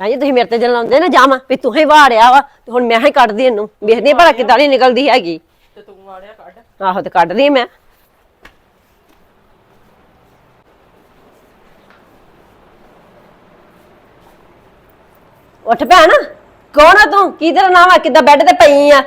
ਤਾਂ ਜੀ ਤੁਸੀਂ ਮੇਰੇ ਤੇ ਜਲਾਉਂਦੇ ਨਾ ਜਾਵਾਂ ਵੀ ਤੂੰ ਹੀ ਵਾੜਿਆ ਵਾ ਤੇ ਹੁਣ ਮੈਂ ਹੀ ਕੱਢਦੀ ਇਹਨੂੰ ਵੇਖਦੀ ਹਾਂ ਭਲਾ ਕਿੱਦਾਂ ਨਹੀਂ ਨਿਕਲਦੀ ਹੈਗੀ। ਤੇ ਤੂੰ ਆੜਿਆ ਕੱਢ। ਆਹੋ ਤੇ ਕੱਢਦੀ ਮੈਂ। ਉੱਠ ਭੈਣ ਕੌਣ ਆ ਤੂੰ? ਕੀ ਤੇਰਾ ਨਾਮ ਆ? ਕਿੱਦਾਂ ਬੈੱਡ ਤੇ ਪਈ ਆ?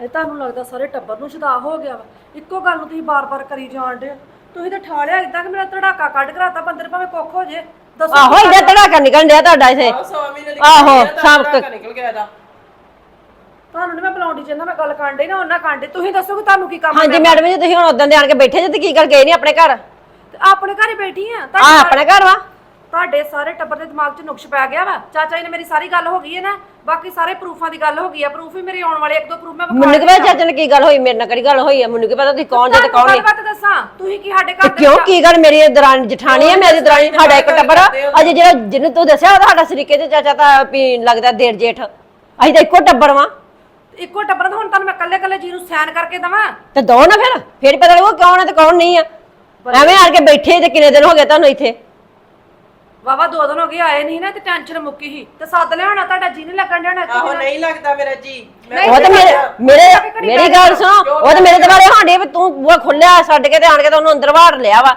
ਇਹ ਤੁਹਾਨੂੰ ਲੱਗਦਾ ਸਾਰੇ ਟੱਬਰ ਨੂੰ ਸ਼ਦਾ ਹੋ ਗਿਆ ਵਾ। ਇੱਕੋ ਗੱਲ ਨੂੰ ਤੁਸੀਂ ਬਾਰ-ਬਾਰ ਕਰੀ ਜਾਣ ਡੇ ਤੁਸੀਂ ਤਾਂ ਠਾਲਿਆ ਇਦਾਂ ਕਿ ਮੇਰਾ ਧੜਾਕਾ ਕੱਢ ਕਰਾਤਾ ਬੰਦਰ ਭਾਵੇਂ ਕੁੱਖ ਹੋ ਜੇ। ਆਹੋ ਇਹਦਾ ਧੜਾਕਾ ਨਿਕਲਣ ਡਿਆ ਤੁਹਾਡਾ ਇਥੇ। ਆਹ ਸਵਾ ਮਹੀਨੇ ਦੀ ਆਹੋ, ਕੁੜੀ ਆ, ਤਾਂ ਧੜਾਕਾ ਨਿਕਲ ਗਿਆ ਇਹਦਾ। ਤੁਹਾਨੂੰ ਨੀ ਮੈਂ ਬੁਲਾਉਂਦੀ ਜਿੰਨਾ ਮੈਂ ਗੱਲ ਕਰਨ ਡਈ ਨਾ ਉਹਨਾਂ ਕਾਂਡੇ ਤੁਸੀਂ ਦੱਸੋ ਕਿ ਤੁਹਾਨੂੰ ਕੀ ਕੰਮ ਹਾਂਜੀ ਮੈਡਮ ਜੀ ਤੁਸੀਂ ਹੁਣ ਉਦੋਂ ਦੇ ਆਣ ਕੇ ਬੈਠੇ ਜੇ ਤੇ ਕੀ ਕਰ ਗਏ ਨਹੀਂ ਆਪਣੇ ਘਰ? ਤੇ ਆਪਣੇ ਘਰ ਹੀ ਬੈਠੀ ਆ ਆ ਆਪਣੇ ਘਰ ਵਾ। ਤੁਹਾਡੇ ਸਾਰੇ ਟੱਬਰ ਦੇ ਦਿਮਾਗ 'ਚ ਨੁਕਸ਼ ਪੈ ਗਿਆ ਵਾ। ਚਾਚਾ ਜੀ ਨੇ ਮੇਰੀ ਸਾਰੀ ਗੱਲ ਹੋ ਗਈ ਹੈ ਨਾ। ਬਾਕੀ ਸਾਰੇ ਪ੍ਰੂਫਾਂ ਦੀ ਗੱਲ ਹੋ ਗਈ ਆ। ਪ੍ਰੂਫ ਵੀ ਮੇਰੇ ਆਉਣ ਵਾਲੇ ਇੱਕ ਦੋ ਪ੍ਰੂਫ ਮੈਂ ਮੈਨੂੰ ਕੀ ਪਤਾ ਚਾਚਾ ਨੇ ਕੀ ਗੱਲ ਹੋਈ ਮੇਰੇ ਨਾਲ ਕਿਹੜੀ ਗੱਲ ਹੋਈ ਆ? ਮੈਨੂੰ ਕੀ ਪਤਾ ਤੁਸੀਂ ਕੌਣ ਜੇ ਤੇ ਕੌਣ ਨਹੀਂ। ਗੱਲਬਾਤ ਦੱਸਾਂ? ਤੁਸੀਂ ਕੀ ਸਾਡੇ ਘਰ ਦੇ ਕਿਉਂ ਕੀ ਗੱਲ ਮੇਰੀ ਦਰਾਣੀ ਜਠਾਣੀ ਹੈ ਮੇਰੀ ਦਰਾਣੀ ਸਾਡਾ ਇੱਕ ਟੱਬਰ ਆ। ਅਜੇ ਜਿਹੜਾ ਜਿਹਨੂੰ ਤੂੰ ਦੱਸਿਆ ਉਹਦਾ ਸਾਡਾ ਸਰੀਕੇ ਤੇ ਚਾਚਾ ਤਾਂ ਵੀ ਲੱਗਦਾ ਦੇਰ ਜੇਠ। ਅਸੀਂ ਤਾਂ ਇੱਕੋ ਟੱਬਰ ਵਾਂ। ਇੱਕੋ ਟੱਬਰ ਦਾ ਹੁਣ ਤੁਹਾਨੂੰ ਮੈਂ ਕੱਲੇ ਕੱਲੇ ਜੀ ਨੂੰ ਸਾਈਨ ਕਰਕੇ ਦਵਾਂ? ਤੇ ਦੋ ਨਾ ਫਿਰ। ਫਿਰ ਪਤਾ ਲੱਗੂ ਕੌਣ ਹੈ ਤੇ ਕੌਣ ਨਹੀਂ ਆ। ਐਵੇਂ ਆਣ ਕੇ ਬੈਠੇ ਤੇ ਕਿੰਨੇ ਦਿਨ ਹੋ ਗਏ ਤੁਹਾਨੂੰ ਇੱਥੇ। ਵਾਵਾ ਦੋ ਦਿਨ ਹੋ ਗਏ ਆਏ ਨਹੀਂ ਨਾ ਤੇ ਟੈਨਸ਼ਨ ਮੁੱਕੀ ਸੀ। ਤੇ ਸੱਦ ਲਿਆਉਣਾ ਤੁਹਾਡਾ ਜੀ ਨਹੀਂ ਲੱਗਣ ਦੇਣਾ ਆਹੋ ਨਹੀਂ ਲੱਗਦਾ ਮੇਰਾ ਜੀ। ਮੈਂ ਉਹ ਤਾਂ ਮੇਰੇ ਮੇਰੇ ਮੇਰੀ ਗੱਲ ਸੁਣੋ ਉਹ ਤਾਂ ਮੇਰੇ ਦੁਆਲੇ ਹਾਂਡੇ ਵੀ ਤੂੰ ਬੂਹਾ ਖੁੱਲਿਆ ਛੱਡ ਕੇ ਤੇ ਆਣ ਕੇ ਤਾਂ ਉਹਨੂੰ ਅੰਦਰ ਵਾੜ ਲਿਆ ਵਾ।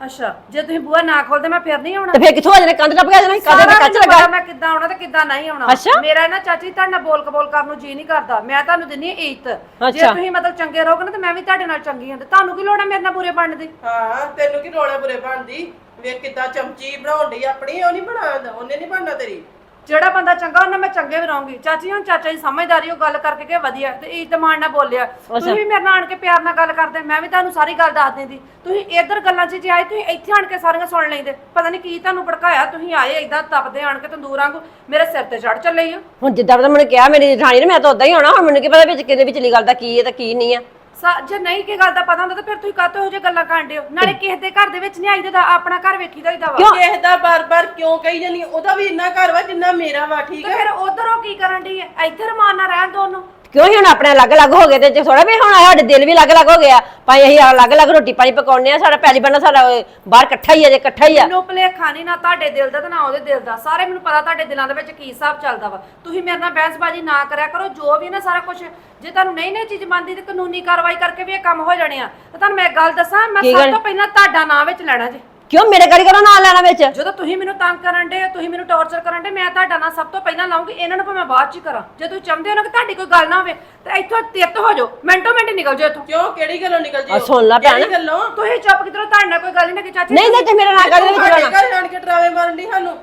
ਅੱਛਾ ਜੇ ਤੁਸੀਂ ਬੂਆ ਨਾ ਖੋਲਦੇ ਮੈਂ ਫਿਰ ਨਹੀਂ ਆਉਣਾ। ਤੇ ਫਿਰ ਕਿੱਥੋਂ ਆ ਜਾਣੇ? ਕੰਧ ਟੱਪ ਗਿਆ ਜਾਣਾ ਕੰਧ ਤੇ ਕੱਚ ਲੱਗਾ। ਮੈਂ ਕਿੱਦਾਂ ਆਉਣਾ ਤੇ ਕਿੱਦਾਂ ਨਹੀਂ ਆਉਣਾ। ਅੱਛਾ। ਮੇਰਾ ਨਾ ਚਾਚੀ ਤੁਹਾਡੇ ਨਾਲ ਬੋਲ ਕਬੋਲ ਕਰਨ ਨੂੰ ਜੀ ਨਹੀਂ ਕਰਦਾ। ਮੈਂ ਤੁਹਾਨੂੰ ਦਿੰਨੀ ਹਾਂ ਇੱਜ਼ਤ। ਜੇ। ਤੁਸੀਂ ਮਤਲਬ ਚੰਗੇ ਰਹੋਗੇ ਨਾ ਤੇ ਮੈਂ ਵੀ ਤੁਹਾਡੇ ਨਾਲ ਚੰਗੀ ਹਾਂ। ਤੇ ਤੁਹਾਨੂੰ ਕੀ ਲੋੜ ਹੈ ਮੇਰੇ ਨਾਲ ਬੁਰੇ ਬਣਨ ਦੀ? ਹਾਂ ਤੈਨੂੰ ਕੀ ਰੋਲੇ ਬੁਰੇ ਬਣਦੀ ਵੇਖ ਕਿੱਦਾਂ ਚਮਚੀ ਬਣਾਉਣ ਡਈ ਆਪਣੀ ਉਹ ਨਹੀਂ ਬਣਾਉਂਦਾ ਉਹਨੇ ਨਹੀਂ ਬਣਨਾ ਤੇਰੀ। ਜਿਹੜਾ ਬੰਦਾ ਚੰਗਾ ਉਹਨਾਂ ਮੈਂ ਚੰਗੇ ਵੀ ਰਹੂੰਗੀ। ਚਾਚੀ ਹੁਣ ਚਾਚਾ ਜੀ ਸਮਝਦਾਰੀ ਉਹ ਗੱਲ ਕਰਕੇ ਕਿ ਵਧੀਆ ਤੇ ਇੱਜ਼ਤ ਮਾਣ ਨਾਲ ਬੋਲਿਆ। ਤੁਸੀਂ ਵੀ ਮੇਰੇ ਨਾਲ ਆਣ ਕੇ ਪਿਆਰ ਨਾਲ ਗੱਲ ਕਰਦੇ ਮੈਂ ਵੀ ਤੁਹਾਨੂੰ ਸਾਰੀ ਗੱਲ ਦੱਸ ਦਿੰਦੀ। ਤੁਸੀਂ ਇੱਧਰ ਗੱਲਾਂ 'ਚ ਜੇ ਆਏ ਤੁਸੀਂ ਇੱਥੇ ਆਣ ਕੇ ਸਾਰੀਆਂ ਸੁਣ ਲੈਂਦੇ। ਪਤਾ ਨਹੀਂ ਕੀ ਤੁਹਾਨੂੰ ਭੜਕਾਇਆ ਤੁਸੀਂ ਆਏ ਏਦਾਂ ਤਪਦੇ ਆਣ ਕੇ ਤੰਦੂਰਾਂ ਕੋ ਮੇਰੇ ਸਿਰ ਤੇ ਚੜ ਚੱਲੇ ਹੀ ਹੁਣ ਜਿੱਦਾਂ ਦਾ ਮੈਨੂੰ ਕਿਹਾ ਮੇਰੀ ਜਠਾਣੀ ਨੇ ਮੈਂ ਤਾਂ ਉਦਾਂ ਹੀ ਹੋਣਾ ਹੁਣ ਮੈਨੂੰ ਕੀ ਪਤਾ ਵਿੱਚ ਕਿਹਦੇ ਵਿਚਲੀ ਗੱਲ ਦਾ ਕੀ ਹੈ ਤੇ ਕੀ ਨਹੀਂ ਆ। ਸਾ- ਜੇ ਨਹੀਂ ਕੀ ਗੱਲ ਦਾ ਪਤਾ ਹੁੰਦਾ ਤਾਂ ਫਿਰ ਤੁਸੀਂ ਕਾਹਤੋਂ ਇਹੋ ਜਿਹੇ ਗੱਲਾਂ ਕਰਦੇ ਹੋ? ਨਾਲੇ ਕਿਸੇ ਦੇ ਘਰ ਦੇ ਵਿੱਚ ਨਹੀਂ ਆਈਦਾ ਤਾਂ ਆਪਣਾ ਘਰ ਵੇਖੀਦਾ ਹੀਦਾ ਵਾ ਕਿਉਂ? ਕਿਸੇ ਦਾ ਬਾਰ-ਬਾਰ ਕਿਉਂ ਕਹੀ ਜਾਨੀ ਉਹਦਾ ਵੀ ਇੰਨਾ ਘਰ ਵਾ ਜਿੰਨਾ ਮੇਰਾ ਵਾ ਠੀਕ ਤੇ ਹੈ ਫਿਰ ਉਧਰ ਕੀ ਕਰਨ ਦੀ ਹੈ ਇੱਧਰ ਮਾਰਨਾ ਰਹਿਣ ਦੋ ਉਹਨੂੰ। ਕਿਉਂ ਹੀ ਹੁਣ ਆਪਣੇ ਅਲੱਗ-ਅਲੱਗ ਹੋ ਗਏ ਤੇ ਜੇ ਥੋੜਾ ਵੀ ਹੁਣ ਸਾਡੇ ਦਿਲ ਵੀ ਅਲੱਗ-ਅਲੱਗ ਹੋ ਗਿਆ? ਭਾਈ ਅਸੀਂ ਅਲੱਗ-ਅਲੱਗ ਰੋਟੀ ਪਾਣੀ ਪਕਾਉਂਦੇ ਆ ਸਾਡਾ ਪਹਿਲੀ ਬੰਨਾ ਸਾਡਾ ਬਾਹਰ ਇਕੱਠਾ ਹੀ ਆ ਜੇ ਇਕੱਠਾ ਹੀ ਆ। ਮੈਨੂੰ ਭੁਲੇਖਾ ਨਹੀਂ ਨਾ ਤੁਹਾਡੇ ਦਿਲ ਦਾ ਤੇ ਨਾ ਉਹਦੇ ਦਿਲ ਦਾ। ਸਾਰੇ ਮੈਨੂੰ ਪਤਾ ਤੁਹਾਡੇ ਦਿਲਾਂ ਦੇ ਵਿੱਚ ਕੀ ਹਿਸਾਬ ਚੱਲਦਾ ਵਾ। ਤੁਸੀਂ ਮੇਰੇ ਨਾਲ ਬਹਿਸਬਾਜ਼ੀ ਨਾ ਕਰਿਆ ਕਰੋ ਜੋ ਵੀ ਨਾ ਸਾਰਾ ਕੁਝ ਜੇ ਤੁਹਾਨੂੰ ਨਹੀਂ ਨਹੀਂ ਚੀਜ਼ ਮੰਨਦੀ ਤੇ ਕਾਨੂੰਨੀ ਕਾਰਵਾਈ ਕਰਕੇ ਵੀ ਇਹ ਕੰਮ ਹੋ ਜਾਣੇ ਆ। ਤੇ ਤੁਹਾਨੂੰ ਮੈਂ ਇੱਕ ਗੱਲ ਦੱਸਾਂ ਮੈਂ ਕੀ ਸਭ ਗੱਲ? ਤੋਂ ਪਹਿਲਾਂ ਤੁਹਾਡਾ ਨਾਂ ਵਿੱਚ ਲੈਣਾ ਜੇ। ਕਿਉਂ ਮੇਰੇ ਕਰੀ ਕਰੋ ਨਾਂ ਲੈਣਾ ਵਿੱਚ? ਜਦੋਂ ਤੁਸੀਂ ਮੈਨੂੰ ਤੰਗ ਕਰਨ ਦੇ ਤੁਸੀਂ ਮੈਨੂੰ ਟੌਰਚਰ ਕਰਨ ਦੇ ਮੈਂ ਤੁਹਾਡਾ ਨਾਂ ਸਭ ਤੋਂ ਪਹਿਲਾਂ ਲਾਉਂਗੀ ਇਹਨਾਂ ਨੂੰ ਭਾਵੇਂ ਬਾਅਦ ਚ ਹੀ ਕਰਾਂ। ਜੇ ਤੁਸੀਂ ਚਾਹੁੰਦੇ ਹੋ ਨਾ ਕਿ ਤੁਹਾਡੀ ਕੋਈ ਗੱਲ ਨਾ ਹੋਵੇ ਤਾਂ ਇੱਥੋਂ ਤਿੱਤ ਹੋ ਜਾਓ ਮਿੰਟੋ ਮਿੰਟ ਨਿਕਲ ਜਾਓ ਇੱਥੋਂ। ਕਿਉਂ? ਕਿਹੜੀ ਗੱਲੋਂ ਨਿਕਲ ਜੀ ਆ ਸੁਣ ਲੈ ਭੈਣ। ਕਿਹੜੀ ਗੱਲੋਂ? ਤੁਸੀਂ ਚੁੱਪ ਕਿਧਰੋਂ ਤੁਹਾਡੇ ਨਾਲ ਕੋਈ ਗੱਲ ਨਹੀਂ ਨਾ ਕਿ ਚਾਚੀ। ਨਹੀਂ ਨਹੀਂ ਤੇ ਮੇਰਾ ਨਾਂ ਕਦੇ ਵਿੱਚ ਸਾਡੇ ਲੈਣਾ ਘਰ ਆਣ ਕੇ ਡਰਾਵੇ ਮਾਰਨ ਦੀ ਸਾਨੂੰ।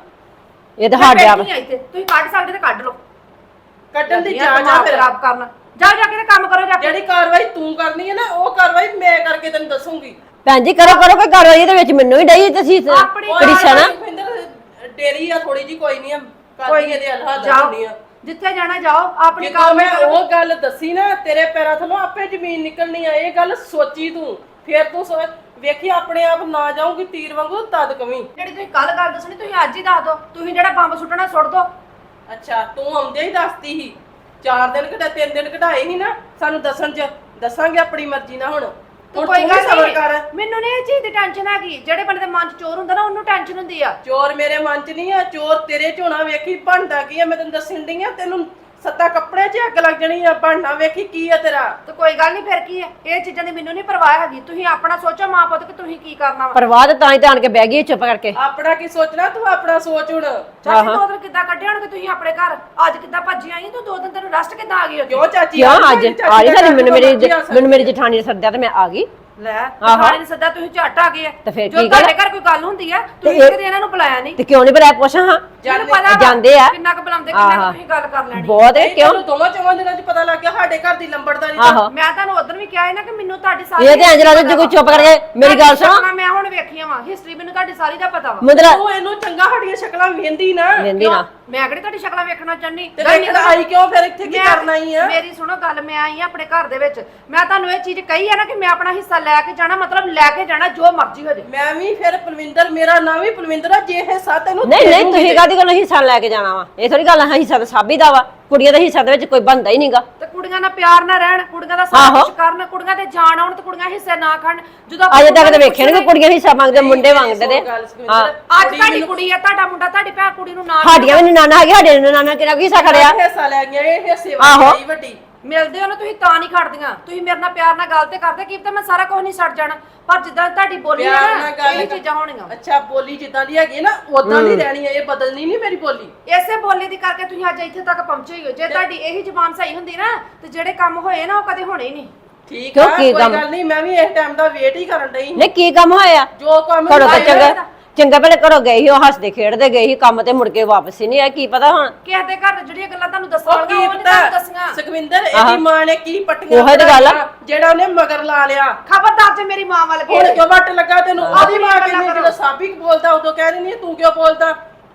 ਇਹ ਤਾਂ ਮੈਂ ਸਾਡੇ ਆਪ ਬੈਠੀ ਹਾਂ ਇੱਥੇ। ਤੁਸੀਂ ਕੱਢ ਸਕਦੇ ਤੇ ਕੱਢ ਲਓ। ਕੱਢਣ ਦੀ ਜਾਂ ਜਾ ਫਿਰ। ਖਰਾਬ ਕਰਨਾ। ਜਾ ਜਾ ਕੇ ਤੇ ਕੰਮ ਕਰੋ ਜਾ ਕੇ। ਜਿਹੜੀ ਕਾਰਵਾਈ ਤੂੰ ਕਰਨੀ ਹੈ ਨਾ ਉਹ ਕਾਰਵਾਈ ਮੈਂ ਕਰਕੇ ਤੈਨੂੰ ਦੱਸੂਗੀ। ਭੈਣ ਜੀ ਕਰੋ ਕਰੋ ਕੋਈ ਕਾਰਵਾਈ ਇਹਦੇ ਵਿੱਚ ਮੈਨੂੰ ਹੀ ਡਈ ਤੁਸੀਂ ਆਪਣੀ ਕ੍ਰਿਸ਼ਨ ਭਿੰਦਰ ਡੇਰੀ ਆ ਥੋੜੀ ਜੀ ਕੋਈ ਨਹੀਂ ਆ। ਕੋਈ ਇਹਦੇ ਹੱਲ ਹੁੰਦੀ ਆ। ਜਿੱਥੇ ਜਾਣਾ ਜਾਓ ਆਪਣੀ ਕੰਮ ਮੈਂ ਉਹ ਗੱਲ ਦੱਸੀ ਨਾ ਤੇਰੇ ਪੈਰਾਂ ਥੱਲੋਂ ਆਪੇ ਜ਼ਮੀਨ ਨਿਕਲਣੀ ਆ ਇਹ ਗੱਲ ਸੋਚੀ ਤੂੰ। ਫੇਰ ਤੂੰ ਸੋਚ ਵੇਖੀ ਆਪਣੇ ਆਪ ਨਾ ਜਾਊਂਗੀ ਤੀਰ ਵਾਂਗੂ ਤਦ ਕਵੀਂ। ਜਿਹੜੀ ਤੁਸੀਂ ਕੱਲ ਗੱਲ ਦੱਸਣੀ ਤੁਸੀਂ ਅੱਜ ਹੀ ਦੱਸ ਦਿਓ। ਤੁਸੀਂ ਜਿਹੜਾ ਬੰਬ ਸੁੱਟਣਾ ਸੁੱਟ ਦਿਓ। ਅੱਛਾ ਤੂੰ ਆਉਂਦੇ ਹੀ ਦੱਸਤੀ ਸੀ। ਚਾਰ ਦਿਨ ਕਢਾ ਤਿੰਨ ਦਿਨ ਕਢਾਏ ਨਹੀਂ ਨਾ ਸਾਨੂੰ ਦੱਸਣ ਚ। ਦੱਸਾਂਗੇ ਆਪਣੀ ਮਰਜ਼ੀ ਨਾਲ ਹੁਣ। ਤੂੰ ਹੁਣ ਕੋਈ ਤੂੰ ਵੀ ਗੱਲ ਸਬਰ ਨਹੀਂ। ਕਰ। ਮੈਨੂੰ ਨਹੀਂ ਇਹ ਚੀਜ਼ ਦੀ ਟੈਨਸ਼ਨ ਹੈਗੀ। ਜਿਹੜੇ ਬੰਦੇ ਦੇ ਮਨ 'ਚ ਚੋਰ ਹੁੰਦਾ ਨਾ ਉਹਨੂੰ ਟੈਨਸ਼ਨ ਹੁੰਦੀ ਆ। ਚੋਰ ਮੇਰੇ ਮਨ ਚ ਨਹੀਂ ਆ ਚੋਰ ਤੇਰੇ ਹੋਣਾ ਵੇਖੀ ਬਣਦਾ ਕੀ ਆ ਮੈਂ ਤੈਨੂੰ ਦੱਸਣ ਡਈ ਆ ਤੈਨੂੰ ਸੱਤਾ ਕੱਪੜੇ 'ਚ ਅੱਗ ਲੱਗ ਜਾਣੀ ਆ ਬਣਨਾ ਵੇਖੀ ਕੀ ਆ ਤੇਰਾ। ਤੇ ਕੋਈ ਗੱਲ ਨਹੀਂ ਫਿਰ ਕੀ ਹੈ ਇਹ ਚੀਜ਼ਾਂ ਦੀ ਮੈਨੂੰ ਨਹੀਂ ਪਰਵਾਹ ਹੈਗੀ। ਤੁਸੀਂ ਆਪਣਾ ਸੋਚੋ ਮਾਂ ਪੁੱਤ ਕਿ ਤੁਸੀਂ ਕੀ ਕਰਨਾ ਵਾ। ਪਰਵਾਹ ਤੇ ਤਾਂ ਹੀ ਤਾਂ ਆਣ ਕੇ ਬਹਿ ਗਈ ਚੁੱਪ ਕਰਕੇ। ਆਪਣਾ ਕੀ ਸੋਚਣਾ? ਤੂੰ ਆਪਣਾ ਸੋਚ ਹੁਣ। ਚਾਚੀ ਦੋ ਦਿਨ ਕਿੱਦਾਂ ਕੱਢੇ ਹੋਣਗੇ ਤੁਸੀਂ ਆਪਣੇ ਘਰ? ਅੱਜ ਕਿੱਦਾਂ ਭੱਜੀ ਆਈ ਤੂੰ ਦੋ ਦਿਨ ਤੈਨੂੰ ਰੈਸਟ ਕਿੱਦਾਂ ਆ ਗਈ ਉੱਥੇ? ਕਿਉਂ ਚਾਚੀ? ਕਿਉਂ ਆ ਅੱਜ? ਚਾਚੀ ਆ ਰਹੀ ਦਾ ਸਾਡੀ ਮੈਨੂੰ ਮੇਰੀ ਆ। ਮੈਨੂੰ ਮੇਰੀ ਜਠਾਣੀ ਨੇ ਸੱਦਿਆ ਤੇ ਮੈਂ ਆ ਗਈ। ਲੈ ਨੇ ਸੱਦਾ ਤੁਸੀਂ ਝੱਟ ਆ ਗਏ ਆ। ਤੇ ਫਿਰ ਜੋ? ਤੁਹਾਡੇ ਘਰ ਕੋਈ ਗੱਲ ਹੁੰਦੀ ਆ ਤੁਸੀਂ ਇਹ- ਕਦੇ ਇਹਨਾਂ ਨੂੰ ਬੁਲਾਇਆ ਨਹੀਂ ਤੇ ਕਿਉਂ ਨਹੀਂ ਬੁਲਾਇਆ? ਪੁੱਛਾਂ ਹਾਂ। ਮੈਨੂੰ ਪਤਾ ਵਾ ਜਾਂਦੇ ਆ। ਕਿੰਨਾ ਕੁ ਬੁਲਾਉਂਦੇ ਕਿੰਨਾ ਆਹਾ। ਕੁ ਤੁਸੀਂ ਗੱਲ ਕਰ ਲੈਣੀ। ਬਹੁਤ ਨਹੀਂ, ਕਿਉਂ? ਤੈਨੂੰ ਦੋਵਾਂ ਚੋਵਾਂ ਦਿਨਾਂ 'ਚ ਪਤਾ ਲੱਗ ਗਿਆ ਸਾਡੇ ਘਰ ਦੀ ਲੰਬੜਦਾਰੀ ਦਾ ਆਹੋ। ਮੈਂ ਤੁਹਾਨੂੰ ਉਦੋਂ ਵੀ ਕਿਹਾ ਹੈ ਨਾ ਕਿ ਮੈਨੂੰ ਤੁਹਾਡੀ ਸਾਰੀ ਇਹ ਤੇ ਅੰਜਲਾ ਜੇ ਕੋਈ ਚੁੱਪ ਕਰਕੇ ਮੇਰੀ ਗੱਲ ਸੁਣੋ। ਸ਼ਕਲਾਂ ਮੈਂ ਹੁਣ ਵੇਖੀਆਂ ਵਾ। ਹਿਸਟਰੀ ਮੈਨੂੰ ਤੁਹਾਡੀ ਸਾਰੀ ਦਾ ਪਤਾ ਵਾ। ਮਤਲਬ ਤੂੰ ਇਹਨੂੰ ਚੰਗਾ ਸਾਡੀਆਂ ਸ਼ਕਲਾਂ ਵੇਂਦੀ ਨਾ। ਲੈਂਦੀ ਨਾ। ਮੈਂ ਕਿਹੜੀ ਤੁਹਾਡੀ ਸ਼ਕਲਾਂ ਵੇਖਣਾ ਚਾਹਨੀ ਤੇ ਵੇਖਣ ਆਈ ਕਿਉਂ? ਫਿਰ ਇੱਥੇ ਕੀ ਕਰਨਾ ਹੀ ਆ? ਮੇਰੀ ਸੁਣੋ ਗੱਲ ਮੈਂ ਆਈ ਆ ਆਪਣੇ ਘਰ ਦੇ ਵਿੱਚ। ਮੈਂ ਤੁਹਾਨੂੰ ਇਹ ਚੀਜ਼ ਕਹੀ ਹੈ ਨਾ ਕਿ ਮੈਂ ਆਪਣਾ ਹਿੱਸਾ ਲੈ ਕੇ ਜਾਣਾ ਮਤਲਬ ਲੈ ਕੇ ਜਾਣਾ ਜੋ ਮਰਜ਼ੀ ਹੋ ਜਾਏ ਮੈਂ ਵੀ ਫਿਰ ਪਲਵਿੰਦਰ ਮੇਰਾ ਨਾਮ ਵੀ ਪਲਵਿੰਦਰ ਆ ਜੇ ਹਿੱਸਾ ਤੈਨੂੰ ਨਹੀਂ ਦੇ ਨਹੀਂ ਤੁਸੀਂ ਕਾਦੀ ਕੋਲ ਹਿੱਸਾ ਲੈ ਕੇ ਜਾਣਾ ਵਾ। ਇਹ ਥੋੜੀ ਗੱਲ ਹੈ ਹਿੱਸਾ ਤਾਂ ਸਾਬੀ ਦਾ ਵਾ। ਕੁੜੀਆਂ ਦਾ ਹਿੱਸਾ ਦੇ ਵਿੱਚ ਕੋਈ ਬੰਦਾ ਹੀ ਨਹੀਂਗਾ। ਤੇ ਕੁੜੀਆਂ ਨਾਲ ਪਿਆਰ ਨਾਲ ਰਹਿਣ ਕੁੜੀਆਂ ਦਾ ਸਾਰਾ ਕੁਝ ਕਰਨ ਕੁੜੀਆਂ ਤੇ ਜਾਣ ਆਉਣ ਤੇ ਕੁੜੀਆਂ ਹਿੱਸੇ ਨਾ ਖਾਣ ਜਦੋਂ ਅਜੇ ਤੱਕ ਤੇ ਵੇਖਿਆ ਨੀ ਕੁੜੀਆਂ ਹਿੱਸਾ ਮੰਗਦੇ ਮੁੰਡੇ ਮੰਗਦੇ ਨੇ ਸੁਖਵਿੰਦਰ ਅੱਜ ਤੁਹਾਡੀ ਕੁੜੀ ਆ ਤੁਹਾਡਾ ਮੁੰਡਾ ਤੁਹਾਡੀ ਭੈਣ ਕੁੜੀ ਨੂੰ ਨਾ ਸਾਡੀਆਂ ਵੀ ਨਾਨਾ ਹੈਗੇ ਸਾਡੇ ਨਾਨਾ ਕਿਹੜਾ ਕੀ ਹਿੱਸਾ ਖੜਿਆ। ਹਿੱਸਾ ਲੈ ਗਈਆਂ ਇਹ ਹਿੱਸੇ ਆਹੋ। ਵਾਲੀ ਵੱਡੀ। ਮਿਲਦੇ ਹੋ ਨਾ ਤੁਸੀਂ ਤਾਂ ਨਹੀਂ ਖੜਦੀਆਂ। ਤੁਸੀਂ ਮੇਰੇ ਨਾਲ ਪਿਆਰ ਨਾਲ ਗੱਲ ਤੇ ਕਰਦੇ ਕੀ ਪਤਾ ਮੈਂ ਸਾਰਾ ਕੁਝ ਨਹੀਂ ਛੱਡ ਜਾਣਾ। ਪਰ ਜਿੱਦਾਂ ਤੁਹਾਡੀ ਬੋਲੀ ਪਿਆਰ ਨਾ ਗੱਲ ਇਹ ਚੀਜ਼ਾਂ ਹੋਣੀਆਂ। ਅੱਛਾ ਬੋਲੀ ਜਿੱਦਾਂ ਦੀ ਹੈਗੀ ਨਾ ਉਦਾਂ ਦੀ ਰਹਿਣੀ ਹੈ ਇਹ ਬਦਲਣੀ ਨਹੀਂ ਮੇਰੀ ਬੋਲੀ। ਇਸੇ ਬੋਲੀ ਦੀ ਕਰਕੇ ਤੁਸੀਂ ਅੱਜ ਇੱਥੇ ਤੱਕ ਪਹੁੰਚੇ ਹੀ ਹੋ। ਜੇ ਤੁਹਾਡੀ ਇਹੀ ਜ਼ੁਬਾਨ ਸਹੀ ਹੁੰਦੀ ਨਾ ਤੇ ਜਿਹੜੇ ਕੰਮ ਹੋਏ ਨਾ ਉਹ ਕਦੇ ਹੋਣੇ ਹੀ ਨਹੀਂ। ਠੀਕ ਕਿਉਂ, ਆ ਕੀ ਕੋਈ ਕੰਮ? ਗੱਲ ਨਹੀਂ ਮੈਂ ਵੀ ਇਸ ਟਾਈਮ ਦਾ ਵੇਟ ਹੀ ਕਰਨ ਡਈ ਨਹੀਂ ਕੀ ਕੰਮ ਹੋਇਆ? ਜੋ ਕੰਮ ਤਾਂ ਹੋਇਆ ਚੰਗਾ। ਚੰਗਾ ਪਹਿਲੇ ਘਰੋਂ ਗਏ ਸੀ ਉਹ ਹੱਸਦੇ ਖੇਡਦੇ ਗਏ ਸੀ ਕੰਮ ਤੇ ਮੁੜ ਕੇ ਵਾਪਸ ਹੀ ਨਹੀਂ ਆਏ ਕੀ ਪਤਾ ਹੁਣ। ਕਿਸੇ ਦੇ ਘਰ ਜਿਹੜੀਆਂ ਗੱਲਾਂ ਤੁਹਾਨੂੰ ਦੱਸਣ ਉਹ ਕੀ ਉਹ ਨਹੀਂ ਤੁਹਾਨੂੰ ਪਤਾ ਦੱਸੀਆਂ। ਸੁਖਵਿੰਦਰ ਇਹਦੀ ਮਾਂ ਨੇ ਕੀ ਪੱਟੀਆਂ ਉਹੀ ਤਾਂ ਗੱਲ ਆ। ਬਣਾਈਆਂ, ਜਿਹੜਾ ਉਹਨੇ ਮਗਰ ਲਾ ਲਿਆ। ਖਬਰਦਾਰ ਜੇ ਮੇਰੀ ਮਾਂ ਵੱਲ ਹੁਣ ਗਏ ਕਿਉਂ ਵੱਟ ਲੱਗਾ ਤੈਨੂੰ ਉਹਦੀ ਮਾਂ ਕਹਿੰਦੀ। ਜਦੋਂ ਸਾਬੀ ਬੋਲਦਾ ਉਦੋਂ ਕਹਿ ਦਿੰਦੀ ਤੂੰ ਕਿਉਂ ਬੋਲਦਾ?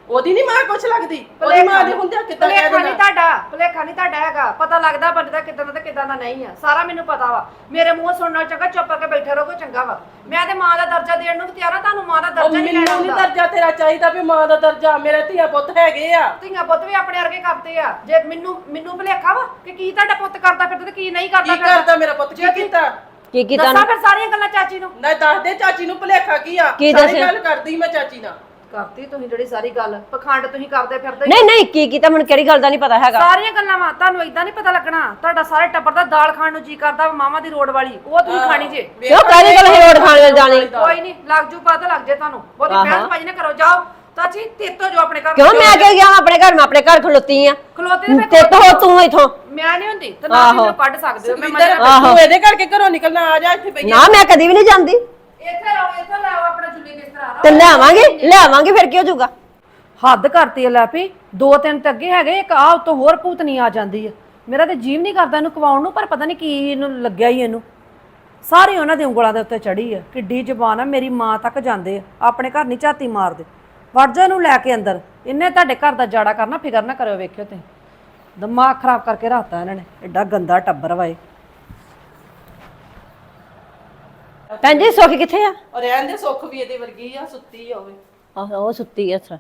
ਉਹਦੀ ਨਹੀਂ ਮਾਂ ਕੁਛ ਲੱਗਦੀ? ਉਹਦੀ ਮਾਂ ਦੇ ਹੁੰਦਿਆਂ ਕਿੱਦਾਂ ਕਹਿ ਭੁਲੇਖਾ ਨਹੀਂ ਦੇਣਾ? ਤੁਹਾਡਾ ਭੁਲੇਖਾ ਨਹੀਂ ਤੁਹਾਡਾ ਹੈਗਾ। ਪਤਾ ਲੱਗਦਾ ਬੰਦੇ ਦਾ ਕਿਦਾਂ ਦਾ ਤੇ ਕਿਦਾਂ ਦਾ ਨਹੀਂ ਆ। ਸਾਰਾ ਮੈਨੂੰ ਪਤਾ ਵਾ। ਮੇਰੇ ਮੂੰਹ ਸੁਣਨ ਨਾਲ ਚੰਗਾ ਚੁੱਪ ਕਰਕੇ ਬੈਠੇ ਰਹੋਗੇ ਚੰਗਾ ਵਾ। ਮੈਂ ਤੇ ਮਾਂ ਦਾ ਦਰਜਾ ਦੇਣ ਨੂੰ ਵੀ ਤਿਆਰ ਆ ਤੁਹਾਨੂੰ ਮਾਂ ਦਾ ਉਹ ਦਰਜਾ ਨਹੀਂ ਲੈਣਾ ਮੈਨੂੰ ਨਹੀਂ ਹੁੰਦਾ। ਦਰਜਾ ਤੇਰਾ ਚਾਹੀਦਾ ਵੀ ਮਾਂ ਦਾ ਦਰਜਾ ਮੇਰੇ ਧੀਆ ਪੁੱਤ ਹੈਗੇ ਆ। ਧੀਆਂ ਪੁੱਤ ਵੀ ਆਪਣੇ ਵਰਗੇ ਕਰਦੇ ਆ। ਜੇ ਮੈਨੂੰ ਮੈਨੂੰ ਭੁਲੇਖਾ ਵਾ ਕਿ ਕੀ ਤੁਹਾਡਾ ਪੁੱਤ ਕਰਦਾ ਫਿਰਦਾ ਤੇ ਕੀ ਨਹੀਂ ਕਰਦਾ ਕੀ ਕਰਦਾ ਮੇਰਾ ਪੁੱਤ? ਕੀ ਕੀਤਾ? ਕੀ ਕੀਤਾ ਦੱਸਾਂ ਫਿਰ ਸਾਰੀਆਂ ਗੱਲਾਂ ਚਾਚੀ ਨੂੰ। ਨਾ ਦੱਸ ਦੇ ਚਾਚੀ ਨੂੰ ਭੁਲੇਖਾ ਕੀ ਆ? ਕੀ ਸਾਰੀ ਦੱਸਿਆ? ਗੱਲ ਕਰਦੀ ਮੈਂ ਚਾਚੀ ਨਾਲ। ਕਰਤੀ ਤੁਸੀਂ ਜਿਹੜੀ ਸਾਰੀ ਗੱਲ ਪਖੰਡ ਤੁਸੀਂ ਕਰਦੇ ਫਿਰਦੇ ਨਹੀਂ ਨਹੀਂ ਕੀ ਕੀਤਾ ਮੈਨੂੰ ਕਿਹੜੀ ਗੱਲ ਦਾ ਨਹੀਂ ਪਤਾ ਹੈਗਾ? ਸਾਰੀਆਂ ਗੱਲਾਂ ਵਾ ਤੁਹਾਨੂੰ ਇਦਾਂ ਨਹੀਂ ਪਤਾ ਲੱਗਣਾ। ਤੁਹਾਡਾ ਸਾਰੇ ਟੱਬਰ ਦਾ ਦਾਲ ਖਾਣ ਨੂੰ ਜੀ ਕਰਦਾ ਵਾ ਮਾਮਾ ਦੀ ਰੋਡ ਵਾਲੀ ਉਹ ਤੁਸੀਂ ਖਾਣੀ ਜੇ। ਕਿਉਂ ਕਾਹਦੀ ਗੱਲ ਹੈ ਰੋਡ ਖਾਣ ਵੇਲੇ ਜਾਣੀ ਕੋਈ ਨਹੀਂ ਲੱਗ ਜੂ ਪਤਾ ਲੱਗ ਜੇ ਤੁਹਾਨੂੰ। ਬਹੁਤੀ। ਬਹਿਸ ਬਾਜੀ ਨਾ ਕਰੋ ਜਾਓ। ਚਾਚੀ ਤੇਤੋ ਜੋ ਆਪਣੇ ਘਰ ਕਿਉਂ ਮੈਂ ਅੱਗੇ ਗਿਆ ਆਪਣੇ ਘਰ ਮੈਂ ਆਪਣੇ ਘਰ ਖਲੋਤੀ ਆ। ਖਲੋਤੇ ਤੇ ਮੈਂ ਤੇ ਇਥੋਂ। ਮੈਂ ਨਹੀਂ ਹੁੰਦੀ ਤੇ ਨਾ ਮੈਨੂੰ ਕੱਢ ਸਕਦੇ ਹੋ। ਮੈਂ ਤੂੰ ਇਹਦੇ ਕਰਕੇ ਘਰੋਂ ਨਿਕਲਣਾ? ਆ ਜਾ ਇੱਥੇ ਪਈ ਨਾ ਮੈਂ ਕਦੀ ਵੀ ਨਹੀਂ ਜਾਂਦੀ। ਇੱਥੇ ਰਹੋ ਇੱਥੇ ਲੈ ਆਓ ਆਪਣਾ ਜੁੱਲੀ ਬਿਸਤਰਾ ਤੇ ਲਿਆਵਾਂਗੇ ਲਿਆਵਾਂਗੇ ਫਿਰ ਕੀ ਹੋ ਜਾਊਗਾ? ਹੱਦ ਕਰਤੀ ਆ ਲੈ ਪਈ ਦੋ ਤਿੰਨ ਤੇ ਅੱਗੇ ਹੈਗੇ ਇੱਕ ਆ ਉਤੋਂ ਹੋਰ ਭੂਤਨੀ ਆ ਜਾਂਦੀ ਆ ਮੇਰਾ ਤੇ ਜੀਵ ਨਹੀਂ ਕਰਦਾ ਇਹਨੂੰ ਕਵਾਉਣ ਨੂੰ ਪਰ ਪਤਾ ਨਹੀਂ ਕੀ ਇਹਨੂੰ ਲੱਗਿਆ ਹੀ ਇਹਨੂੰ। ਸਾਰੇ ਉਹਨਾਂ ਦੇ ਉਂਗਲਾਂ ਦੇ ਉੱਤੇ ਚੜੀ ਆ ਕਿੱਡੀ ਜ਼ਬਾਨ ਆ ਮੇਰੀ ਮਾਂ ਤੱਕ ਜਾਂਦੇ ਆ। ਆਪਣੇ ਘਰ ਨਹੀਂ ਝਾਤੀ ਮਾਰਦੇ। ਵੜ ਜਾ ਇਹਨੂੰ ਲੈ ਕੇ ਅੰਦਰ। ਇਹਨੇ ਤੁਹਾਡੇ ਘਰ ਦਾ ਜਾੜਾ ਕਰਨਾ ਫਿਕਰ ਨਾ ਕਰਿਓ ਵੇਖਿਓ ਤੇ ਦਿਮਾਗ ਖਰਾਬ ਕਰਕੇ ਰੱਖਤਾ ਇਹਨਾਂ ਨੇ। ਐਡਾ ਗੰਦਾ ਟੱਬਰ ਵਾਏ ਭੈਣ ਜੀ ਸੁੱਖ ਕਿੱਥੇ ਆ? ਔਰ ਰਹਿਣ ਦੇ ਸੁੱਖ ਵੀ ਇਹਦੇ ਵਰਗੀ ਆ ਸੁੱਤੀ ਆ ਹੋਵੇ ਆਹ ਉਹ ਸੁੱਤੀ ਐ ਸਰ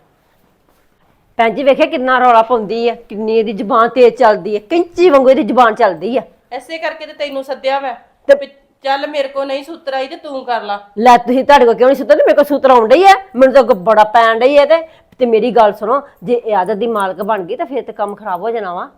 ਭੈਣ ਜੀ ਵੇਖਿਆ ਕਿੰਨਾ ਰੌਲਾ ਪਾਉਂਦੀ ਐ ਕਿੰਨੀ ਇਹਦੀ ਜ਼ੁਬਾਨ ਤੇਜ਼ ਚੱਲਦੀ ਐ ਕੈਂਚੀ ਵਾਂਗੂ ਇਹਦੀ ਜ਼ੁਬਾਨ ਚੱਲਦੀ ਐ ਐਸੇ ਕਰਕੇ ਤੇ ਤੈਨੂੰ ਸੱਦਿਆ ਮੈਂ ਤੇ- ਵੀ ਚੱਲ ਮੇਰੇ ਕੋ ਨਹੀਂ ਸੁੱਤਰ ਆਈ ਤੇ ਤੂੰ ਕਰ ਲਾ। ਲੈ ਤੁਸੀਂ ਤੁਹਾਡੇ ਕੋਲ ਕਿਉਂ ਨਹੀਂ ਸੁੱਤੇ ਮੇਰੇ ਕੋਲ ਸੂਤਰ ਆਉਣ ਡਈ ਐ ਮੈਨੂੰ ਤਾਂ ਅੱਗੋਂ ਬੜਾ ਪੈਣ ਡਈ ਐ ਤੇ ਤੇ ਮੇਰੀ ਗੱਲ ਸੁਣੋ ਜੇ ਇਹ ਆਦਤ ਦੀ ਮਾਲਕ ਬਣ ਗਈ ਤਾਂ ਫਿਰ ਤੇ ਕੰਮ ਖਰਾਬ ਹੋ ਜਾਣਾ ਵਾ।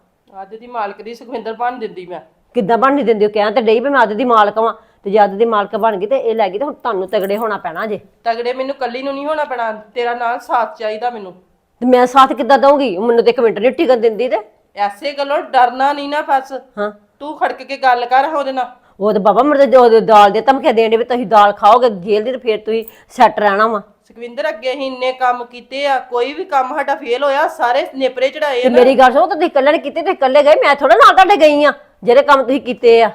ਅੱਜ ਦੀ ਮਾਲਕ ਦੀ ਸੁਖਵਿੰਦਰ ਬਣ ਦਿੰਦੀ ਮੈਂ। ਕਿੱਦਾਂ ਬਣ ਨਹੀਂ ਦਿੰਦੇ? ਹੋ ਕਹਿਣ ਤੇ ਡਈ ਵੀ ਮੈਂ ਆਦਤ ਦੀ ਮਾਲਕ ਵਾਂ। ਤੇ ਜੇ ਆਦਤ ਦੀ ਮਾਲਕ ਬਣ ਗਈ ਤੇ ਇਹ ਲੈ ਗਈ ਤੇ ਹੁਣ ਤੁਹਾਨੂੰ ਤਗੜੇ ਹੋਣਾ ਪੈਣਾ ਜੇ। ਤਗੜੇ ਮੈਨੂੰ ਕੱਲੀ ਨੂੰ ਨਹੀਂ ਹੋਣਾ ਪੈਣਾ ਤੇਰਾ ਨਾਲ ਸਾਥ ਚਾਹੀਦਾ ਮੈਨੂੰ। ਤੇ ਮੈਂ ਸਾਥ ਕਿੱਦਾਂ ਦਊਂਗੀ? ਮੈਨੂੰ ਤੇ ਇੱਕ ਮਿੰਟ ਨਹੀਂ ਟਿਕਣ ਦਿੰਦੀ ਤੇ। ਐਸੇ ਗੱਲੋਂ ਡਰਨਾ ਨਹੀਂ ਨਾ ਬਸ ਹਾਂ। ਤੂੰ ਖੜਕ ਕੇ ਗੱਲ ਕਰ ਉਹਦੇ ਨਾਲ। ਉਹ ਤੇ ਬਾਬਾ ਮੇਰੇ ਤੇ ਉਹਦੇ ਦਾਲ ਦੇ ਧਮਕੇ ਦੇਣ ਵੀ ਤੁਸੀਂ ਦਾਲ ਖਾਓਗੇ ਜੇਲ੍ਹ ਦੀ ਤੇ ਫਿਰ ਤੁਸੀਂ ਸੈੱਟ ਰਹਿਣਾ ਵਾ। ਸੁਖਵਿੰਦਰ ਅੱਗੇ ਅਸੀਂ ਇੰਨੇ ਕੰਮ ਕੀਤੇ ਆ ਕੋਈ ਵੀ ਕੰਮ ਸਾਡਾ ਫੇਲ ਹੋਇਆ ਸਾਰੇ ਨੇਪਰੇ ਚੜਾਏ ਤੇ ਮੇਰੀ ਗੱਲ ਸੁਣੋ ਤੁਸੀਂ ਇਕੱਲੇ ਨੇ ਕੀਤੇ ਤੇ ਇਕੱਲੇ ਗਏ ਮੈਂ ਥੋੜਾ ਨਾਲ ਤੁਹਾਡੇ ਗਈ ਆ ਜਿਹੜੇ ਕੰਮ ਤੁਸੀਂ ਕੀਤੇ ਆ।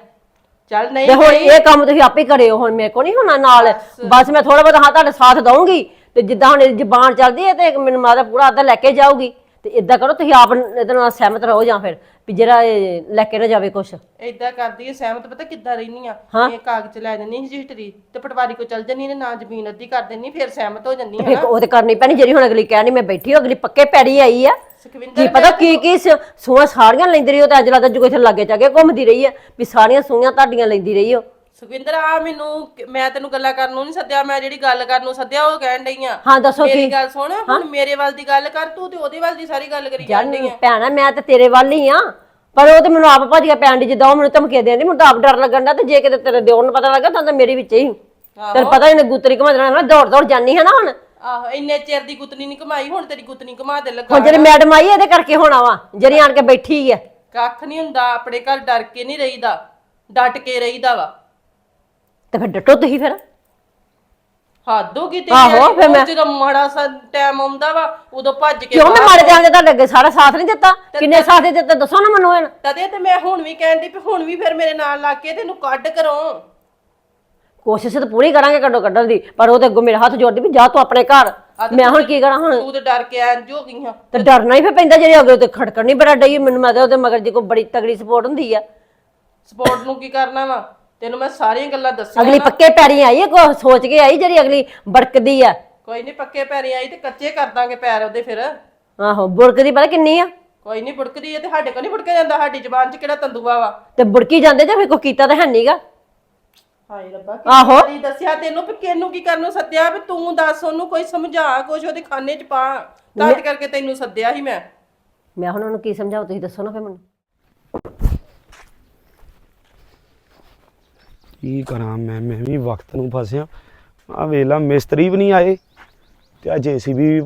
ਚੱਲ ਨਹੀਂ ਤੇ ਹੁਣ ਇਹ ਕੰਮ ਤੁਸੀਂ ਆਪੇ ਕਰਿਓ ਹੁਣ ਮੇਰੇ ਕੋ ਨਹੀਂ ਹੋਣਾ ਨਾਲ। ਬਸ। ਮੈਂ ਥੋੜਾ ਬਹੁਤਾ ਹਾਂ ਤੁਹਾਡਾ ਸਾਥ ਦਊਂਗੀ। ਤੇ ਜਿੱਦਾਂ ਹੁਣ ਜ਼ਬਾਨ ਚੱਲਦੀ ਹੈ ਤੇ ਮੈਨੂੰ ਮਾਦਾ ਪੂਰਾ ਅੱਧਾ ਲੈ ਕੇ ਜਾਊਗੀ। ਤੇ ਇਦਾਂ ਕਰੋ ਤੁਸੀਂ ਆਪ ਇਹਦੇ ਨਾਲ ਸਹਿਮਤ ਰਹੋ ਜਾਂ ਫਿਰ ਵੀ ਜਿਹੜਾ ਇਹ ਲੈ ਕੇ ਨਾ ਜਾਵੇ ਕੁਛ। ਏਦਾਂ ਕਰਦੀ ਹੈ ਸਹਿਮਤ ਪਤਾ ਕਿੱਦਾਂ ਰਹਿਨੀ ਆ। ਇਹ ਕਾਗਜ਼ ਲੈ ਜੰਨੀ ਰਜਿਸਟਰੀ ਤੇ ਪਟਵਾਰੀ ਕੋ ਚੱਲ ਜੰਨੀ ਨੇ ਨਾ ਜ਼ਮੀਨ ਅੱਧੀ ਕਰ ਦੇਣੀ ਫਿਰ ਸਹਿਮਤ ਹੋ ਜੰਨੀ ਫਿਰ ਉਹ ਤੇ ਕਰਨੀ ਪੈਣੀ ਜਿਹੜੀ ਹੁਣ ਅਗਲੀ ਕਹਿਣੀ ਮੈਂ ਬੈਠੀ ਹੋ ਅਗਲੀ ਪੱਕੇ ਪੈੜੀ ਆਈ ਆ। ਸੁਖਵਿੰਦਰ ਕੀ ਪਤਾ ਕੀ ਕੀ ਸੂਆਂ ਸਾਰੀਆਂ ਲੈਂਦੀ ਰਹੀ ਉਹ ਤੇ ਅੱਜ ਲੱਗਦਾ ਜੋ ਇੱਥੇ ਲਾਗੇ ਚਾਗੇ ਘੁੰਮਦੀ ਰਹੀ ਆ ਵੀ ਸਾਰੀਆਂ ਸੂਆਂ ਤੁਹਾਡੀਆਂ ਲੈਂਦੀ ਰਹੀ ਉਹ। ਸੁਖਵਿੰਦਰ ਆ ਮੈਨੂੰ ਮੈਂ ਤੈਨੂੰ ਗੱਲਾਂ ਕਰਨ ਨੂੰ ਨਹੀਂ ਸੱਦਿਆ ਮੈਂ ਜਿਹੜੀ ਗੱਲ ਕਰਨ ਨੂੰ ਸੱਦਿਆ ਉਹ ਕਹਿਣ ਡਈ ਆ। ਹਾਂ ਦੱਸੋ ਮੇਰੀ ਕੀ। ਗੱਲ ਸੁਣ ਹੁਣ ਮੇਰੇ ਵੱਲ ਦੀ ਗੱਲ ਕਰ ਤੂੰ ਤੇ ਉਹਦੇ ਵੱਲ ਦੀ ਸਾਰੀ ਗੱਲ ਕਰੀ ਜਾਂਦੀ ਆ। ਭੈਣਾ ਮੈਂ ਤੇ ਤੇਰੇ ਵੱਲ ਹੀ ਆ ਪਰ ਉਹ ਤੇ ਮੈਨੂੰ ਆਪ ਭੱਜ ਗਿਆ ਪੈਣ ਦੀ ਜਿੱਦਾਂ ਉਹ ਮੈਨੂੰ ਧਮਕੀਆਂ ਦੇਂਦੀ ਮੈਨੂੰ ਤਾਂ ਆਪ ਡਰ ਲੱਗਣ ਦਾ ਤੇ ਜੇ ਕਿਤੇ ਤੇਰੇ ਦਿਓਰ ਨੂੰ ਪਤਾ ਲੱਗਾ ਤਾਂ ਤਾਂ ਮੇਰੇ ਵਿੱਚ ਹੀ ਤੈਨੂੰ ਪਤਾ ਇਹਨੇ ਗੁੱਤਰੀ ਘਮਾ ਦੇਣਾ ਮੈਂ ਦੌੜ ਦੌੜ ਜਾਨੀ ਹੈ ਨਾ ਹੁਣ। ਆਹੋ ਇੰਨੇ ਚਿਰ ਦੀ ਗੁੱਤਨੀ ਨਹੀਂ ਕਮਾਈ ਹੁਣ ਤੇਰੀ ਗੁੱਤਨੀ ਕਮਾ ਦੇ ਲੱਗਾ ਹੁਣ ਜਿਹੜੀ ਮੈਡਮ ਆਈ ਇਹਦੇ ਕਰਕੇ ਹੋਣਾ ਵਾ ਜਿਹੜੀ ਆਣ ਕੇ ਬੈਠੀ ਆ। ਕੱਖ ਨਹੀਂ ਹੁੰਦਾ ਆਪਣੇ ਘਰ ਡਰ ਕੇ ਨਹੀਂ ਰਹੀਦਾ ਡਟ ਕੇ ਰਹੀਦਾ ਵਾ। ਤੇ ਫਿਰ ਡਟੋ ਤੁਸੀਂ ਫਿਰ। ਹੱਦ ਹੋ ਗਈ ਆਹੋ, ਤੇਰੀ ਫਿਰ ਮੈਂ- ਜਦੋਂ ਮਾੜਾ ਸਾ ਟਾਈਮ ਆਉਂਦਾ ਵਾ ਉਦੋਂ ਭੱਜ ਕੇ ਕਿਉਂ ਮੈਂ ਮਾਰੇ ਜਾਂਦੇ ਤੁਹਾਡੇ ਅੱਗੇ ਸਾਰਾ ਸਾਥ ਨਹੀਂ ਦਿੱਤਾ? ਕਿੰਨੇ ਸਾਥ ਦਿੱਤੇ? ਦੱਸੋ ਨਾ ਮੈਨੂੰ ਤਦੇ ਤੇ ਮੈਂ ਹੁਣ ਵੀ ਕਹਿਣ ਦੀ ਵੀ ਹੁਣ ਵੀ ਫਿਰ ਮੇਰੇ ਨਾਲ ਲੱਗ ਕੇ ਤੈਨੂੰ ਕੱਢ ਕਰੋ। ਕੋਸ਼ਿਸ਼ ਤਾਂ ਪੂਰੀ ਕਰਾਂਗੇ ਕੱਢੋ ਕੱਢਣ ਦੀ ਪਰ ਉਹ ਤੇ ਅੱਗੋਂ ਮੇਰੇ ਹੱਥ ਜੋੜਦੀ ਵੀ ਜਾ ਤੂੰ ਆਪਣੇ ਘਰ। ਮੈਂ ਹੁਣ ਕੀ ਕਰਾਂ ਹੁਣ? ਤੂੰ ਤੇ ਡਰ ਕੇ ਐਂ ਜੋ ਗਈਆਂ ਤੇ ਡਰਨਾ ਹੀ ਫਿਰ ਪੈਂਦਾ ਜਿਹੜੇ ਅੱਗੇ ਤੇ ਖੜਕਣ ਨਹੀਂ ਬੜਾ ਡਈ ਮੈਨੂੰ ਮੈਂ ਤੇ ਉਹਦੇ ਮਗਰ ਜੀ ਕੋਈ ਬੜੀ ਤਗੜੀ ਸਪੋਰਟ ਹੁੰਦੀ ਆ। ਸਪੋਰਟ ਨੂੰ ਕੀ ਕਰਨਾ ਵਾ? ਤੈਨੂੰ ਮੈਂ ਸਾਰੀਆਂ ਗੱਲਾਂ ਦੱਸੀਆਂ ਅਗਲੀ ਪੱਕੇ ਪੈਰੀ ਆਈ ਹੈ ਕੋ ਸੋਚ ਕੇ ਆਈ ਜਿਹੜੀ ਅਗਲੀ ਬੜਕਦੀ ਆ? ਕੋਈ ਨਹੀਂ ਪੱਕੇ ਪੈਰੀ ਆਈ ਤੇ ਕੱਚੇ ਕਰ ਦਾਂਗੇ ਪੈਰ ਉਹਦੇ ਫਿਰ। ਆਹੋ ਬੁਰਕਦੀ ਪਤਾ ਕਿੰਨੀ ਆ? ਕੋਈ ਨਹੀਂ ਬੁੜਕਦੀ ਹੈ ਤੇ ਸਾਡੇ ਕੋਲ ਨਹੀਂ ਬੁੜਕੇ ਜਾਂਦਾ ਸਾਡੀ ਜ਼ਬਾਨ 'ਚ ਕਿਹੜਾ ਤੰਦੂਆ ਵਾ? ਤੇ ਬੁੜਕੀ ਜਾਂਦੇ ਜਾਂ ਫਿਰ ਕੋਈ ਕੀਤਾ ਤਾਂ ਹੈ ਨਹੀਂਗਾ ਹਾਏ ਰੱਬਾ ਆਹੋ। ਕੀ ਦੱਸਿਆ ਤੈਨੂੰ ਵੀ ਕਿਹਨੂੰ ਕੀ ਕਰਨ ਨੂੰ ਸੱਦਿਆ ਵੀ ਤੂੰ ਦੱਸ ਉਹਨੂੰ ਕੋਈ ਸਮਝਾ ਕੁਛ ਉਹਦੇ ਖਾਨੇ 'ਚ ਪਾ ਤਾਂ ਕਰਕੇ ਤੈਨੂੰ ਸੱਦਿਆ ਸੀ ਮੈਂ। ਮੈਂ ਹੁਣ ਉਹਨੂੰ ਕੀ ਸਮਝਾਉ ਤੁਸੀਂ ਦੱਸੋ ਨਾ ਫਿਰ ਮੈਨੂੰ। ਕੀ ਕਰਾਂ ਮੈਂ ਮੈਂ ਵੀ ਵਕਤ ਨੂੰ ਫਸਿਆ। ਆ ਵੇਲਾ ਮਿਸਤਰੀ ਵੀ ਨਹੀਂ ਆਏ। ਤੇ ਆ ਜੀਸੀਬੀ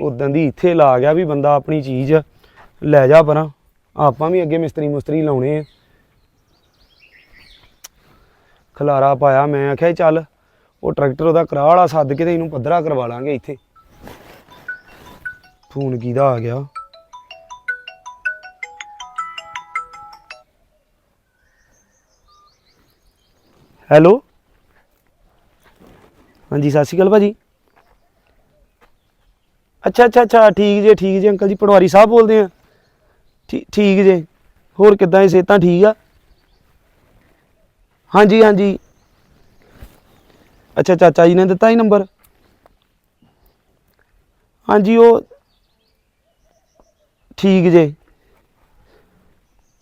ਉਦੋਂ ਦੀ ਇੱਥੇ ਲਾ ਗਿਆ ਵੀ ਬੰਦਾ ਆਪਣੀ ਚੀਜ਼ ਲੈ ਜਾ ਪਰਾਂ। ਆਪਾਂ ਵੀ ਅੱਗੇ ਮਿਸਤਰੀ ਮੁਸਤਰੀ ਲਾਉਣੇ ਆ। ਖਲਾਰਾ ਪਾਇਆ, ਮੈਂ ਆਖਿਆ ਚੱਲ, ਉਹ ਟਰੈਕਟਰ ਉਹਦਾ ਕਰਾਹ ਵਾਲਾ ਸੱਦ ਕੇ ਤੇ ਇਹਨੂੰ ਪੱਧਰਾ ਕਰਵਾ ਲਾਂਗੇ ਇੱਥੇ। ਫੋਨ ਕਿਹਦਾ ਆ ਗਿਆ? ਹੈਲੋ? ਹਾਂਜੀ, ਸਤਿ ਸ਼੍ਰੀ ਅਕਾਲ ਭਾਜੀ। ਅੱਛਾ ਅੱਛਾ ਅੱਛਾ, ਠੀਕ ਜੇ ਠੀਕ ਜੇ, ਅੰਕਲ ਜੀ, ਪਟਵਾਰੀ ਸਾਹਿਬ ਬੋਲਦੇ ਆ। ਠੀਕ ਜੇ। ਹੋਰ ਕਿੱਦਾਂ ਇਹ ਸਿਹਤਾਂ ਠੀਕ ਆ? ਹਾਂਜੀ ਹਾਂਜੀ। ਅੱਛਾ ਚਾਚਾ ਜੀ ਨੇ ਦਿੱਤਾ ਹੀ ਨੰਬਰ? ਹਾਂਜੀ, ਉਹ ਠੀਕ ਜੇ।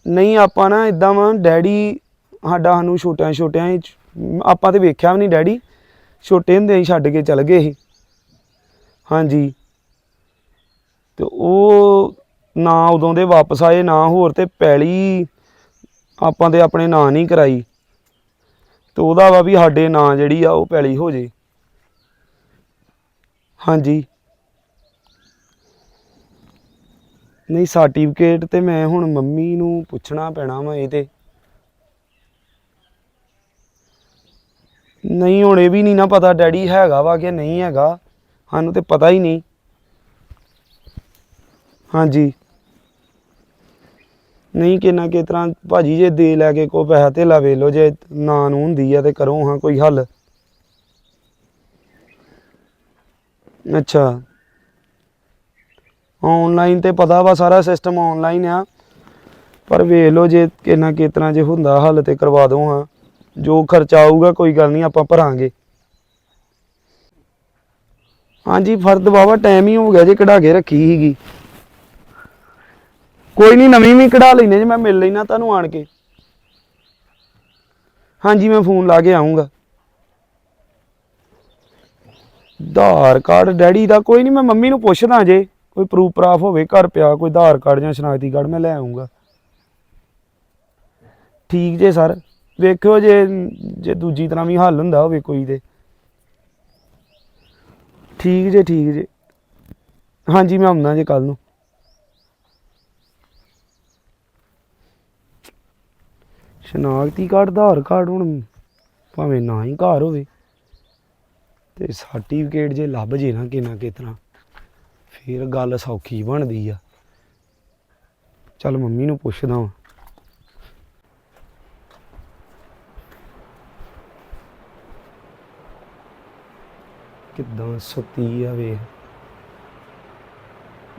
ਨਹੀਂ, ਆਪਾਂ ਨਾ ਇਦਾਂ ਵਾਂ, ਡੈਡੀ ਸਾਡਾ ਸਾਨੂੰ ਛੋਟਿਆਂ ਛੋਟਿਆਂ ਹੀ ਆਪਾਂ ਤੇ ਵੇਖਿਆ ਵੀ ਨਹੀਂ ਡੈਡੀ। ਛੋਟੇ ਹੁੰਦੇ ਹੀ ਛੱਡ ਕੇ ਚਲ ਗਏ ਸੀ। ਹਾਂਜੀ। ਤੇ ਉਹ ਨਾ ਉਦੋਂ ਦੇ ਵਾਪਸ ਆਏ, ਨਾ ਹੋਰ ਤੇ ਪੈਲੀ ਆਪਾਂ ਤੇ ਆਪਣੇ ਨਾਂ ਨਹੀਂ ਕਰਾਈ। ਤੇ ਉਹਦਾ ਵਾ ਵੀ ਸਾਡੇ ਨਾਂ ਜਿਹੜੀ ਆ ਉਹ ਪੈਲੀ ਹੋ ਜੇ। ਹਾਂਜੀ। ਨਹੀਂ ਸਰਟੀਫਿਕੇਟ ਤੇ ਮੈਂ ਹੁਣ ਮੰਮੀ ਨੂੰ ਪੁੱਛਣਾ ਪੈਣਾ ਵਾ ਇਹ ਤੇ। ਨਹੀਂ, ਹੁਣ ਇਹ ਵੀ ਨਹੀਂ ਨਾ ਪਤਾ ਡੈਡੀ ਹੈਗਾ ਵਾ ਕਿ ਨਹੀਂ ਹੈਗਾ। ਸਾਨੂੰ ਤੇ ਪਤਾ ਹੀ ਨਹੀਂ। ਹਾਂਜੀ। ਨਹੀਂ ਕਿੰਨਾ ਕਿ ਤਰ੍ਹਾਂ ਭਾਜੀ ਜੇ ਦੇ ਲੈ ਕੇ ਕੋ ਪੈਸਾ ਤੇ ਵੇ ਲੋ ਜੇ ਨਾ ਨੂੰ ਹੁੰਦੀ ਆ ਤੇ ਕਰੋ ਹਾਂ ਕੋਈ ਹੱਲ। ਅੱਛਾ। ਆਨਲਾਈਨ ਤੇ ਪਤਾ ਵਾ ਸਾਰਾ ਸਿਸਟਮ ਆਨਲਾਈਨ ਆ। ਪਰ ਵੇਖ ਲੋ ਜੇ ਕਿੰਨਾ ਕਿ ਤਰ੍ਹਾਂ ਜੇ ਹੁੰਦਾ ਹੱਲ ਤੇ ਕਰਵਾ ਦੋ ਹਾਂ। ਜੋ ਖਰਚਾ ਆਊਗਾ ਕੋਈ ਗੱਲ ਨਹੀਂ, ਆਪਾਂ ਭਰਾਂਗੇ। ਹਾਂਜੀ, ਫਰਦ ਬਾਬਾ ਟਾਈਮ ਹੀ ਹੋ ਗਿਆ ਜੇ ਕਢਾ ਕੇ ਰੱਖੀ ਸੀਗੀ। ਕੋਈ ਨਹੀਂ, ਨਵੀਂ ਵੀ ਕਢਾ ਲੈਨੇ ਜੇ ਮੈਂ ਮਿਲ ਲੈਣਾ ਤੁਹਾਨੂੰ ਆਣ ਕੇ। ਹਾਂਜੀ, ਮੈਂ ਫੋਨ ਲਾ ਕੇ ਆਉਂਗਾ ਆਧਾਰ ਕਾਰਡ ਡੈਡੀ ਦਾ ਕੋਈ ਨਹੀਂ, ਮੈਂ ਮੰਮੀ ਨੂੰ ਪੁੱਛਦਾ ਜੇ, ਕੋਈ ਪ੍ਰੂਫ ਪ੍ਰਾਫ ਹੋਵੇ ਘਰ ਪਿਆ, ਕੋਈ ਆਧਾਰ ਕਾਰਡ ਜਾਂ ਸ਼ਨਾਖਤੀ ਕਾਰਡ ਮੈਂ ਲੈ ਆਉਂਗਾ ਠੀਕ ਜੇ ਸਰ, ਵੇਖਿਓ ਜੇ ਜੇ ਦੂਜੀ ਤਰ੍ਹਾਂ ਵੀ ਹੱਲ ਹੁੰਦਾ ਹੋਵੇ ਕੋਈ ਤੇ। ਠੀਕ ਜੇ ਠੀਕ ਜੇ। ਹਾਂਜੀ, ਮੈਂ ਆਉਂਦਾ ਜੇ ਕੱਲ ਨੂੰ। ਸ਼ਨਾਖਤੀ ਕਾਰਡ, ਆਧਾਰ ਕਾਰਡ ਹੁਣ ਭਾਵੇਂ ਨਾ ਹੀ ਘਰ ਹੋਵੇ ਤੇ ਸਰਟੀਫਿਕੇਟ ਜੇ ਲੱਭ ਜੇ ਨਾ ਕਿਨਾ ਕਿਤਨਾ ਫਿਰ ਗੱਲ ਸੌਖੀ ਬਣਦੀ ਆ। ਚੱਲ ਮੰਮੀ ਨੂੰ ਪੁੱਛਦਾ ਵਾਂ। ਕਿੱਦਾਂ ਸੁੱਤੀ ਆ ਵੇ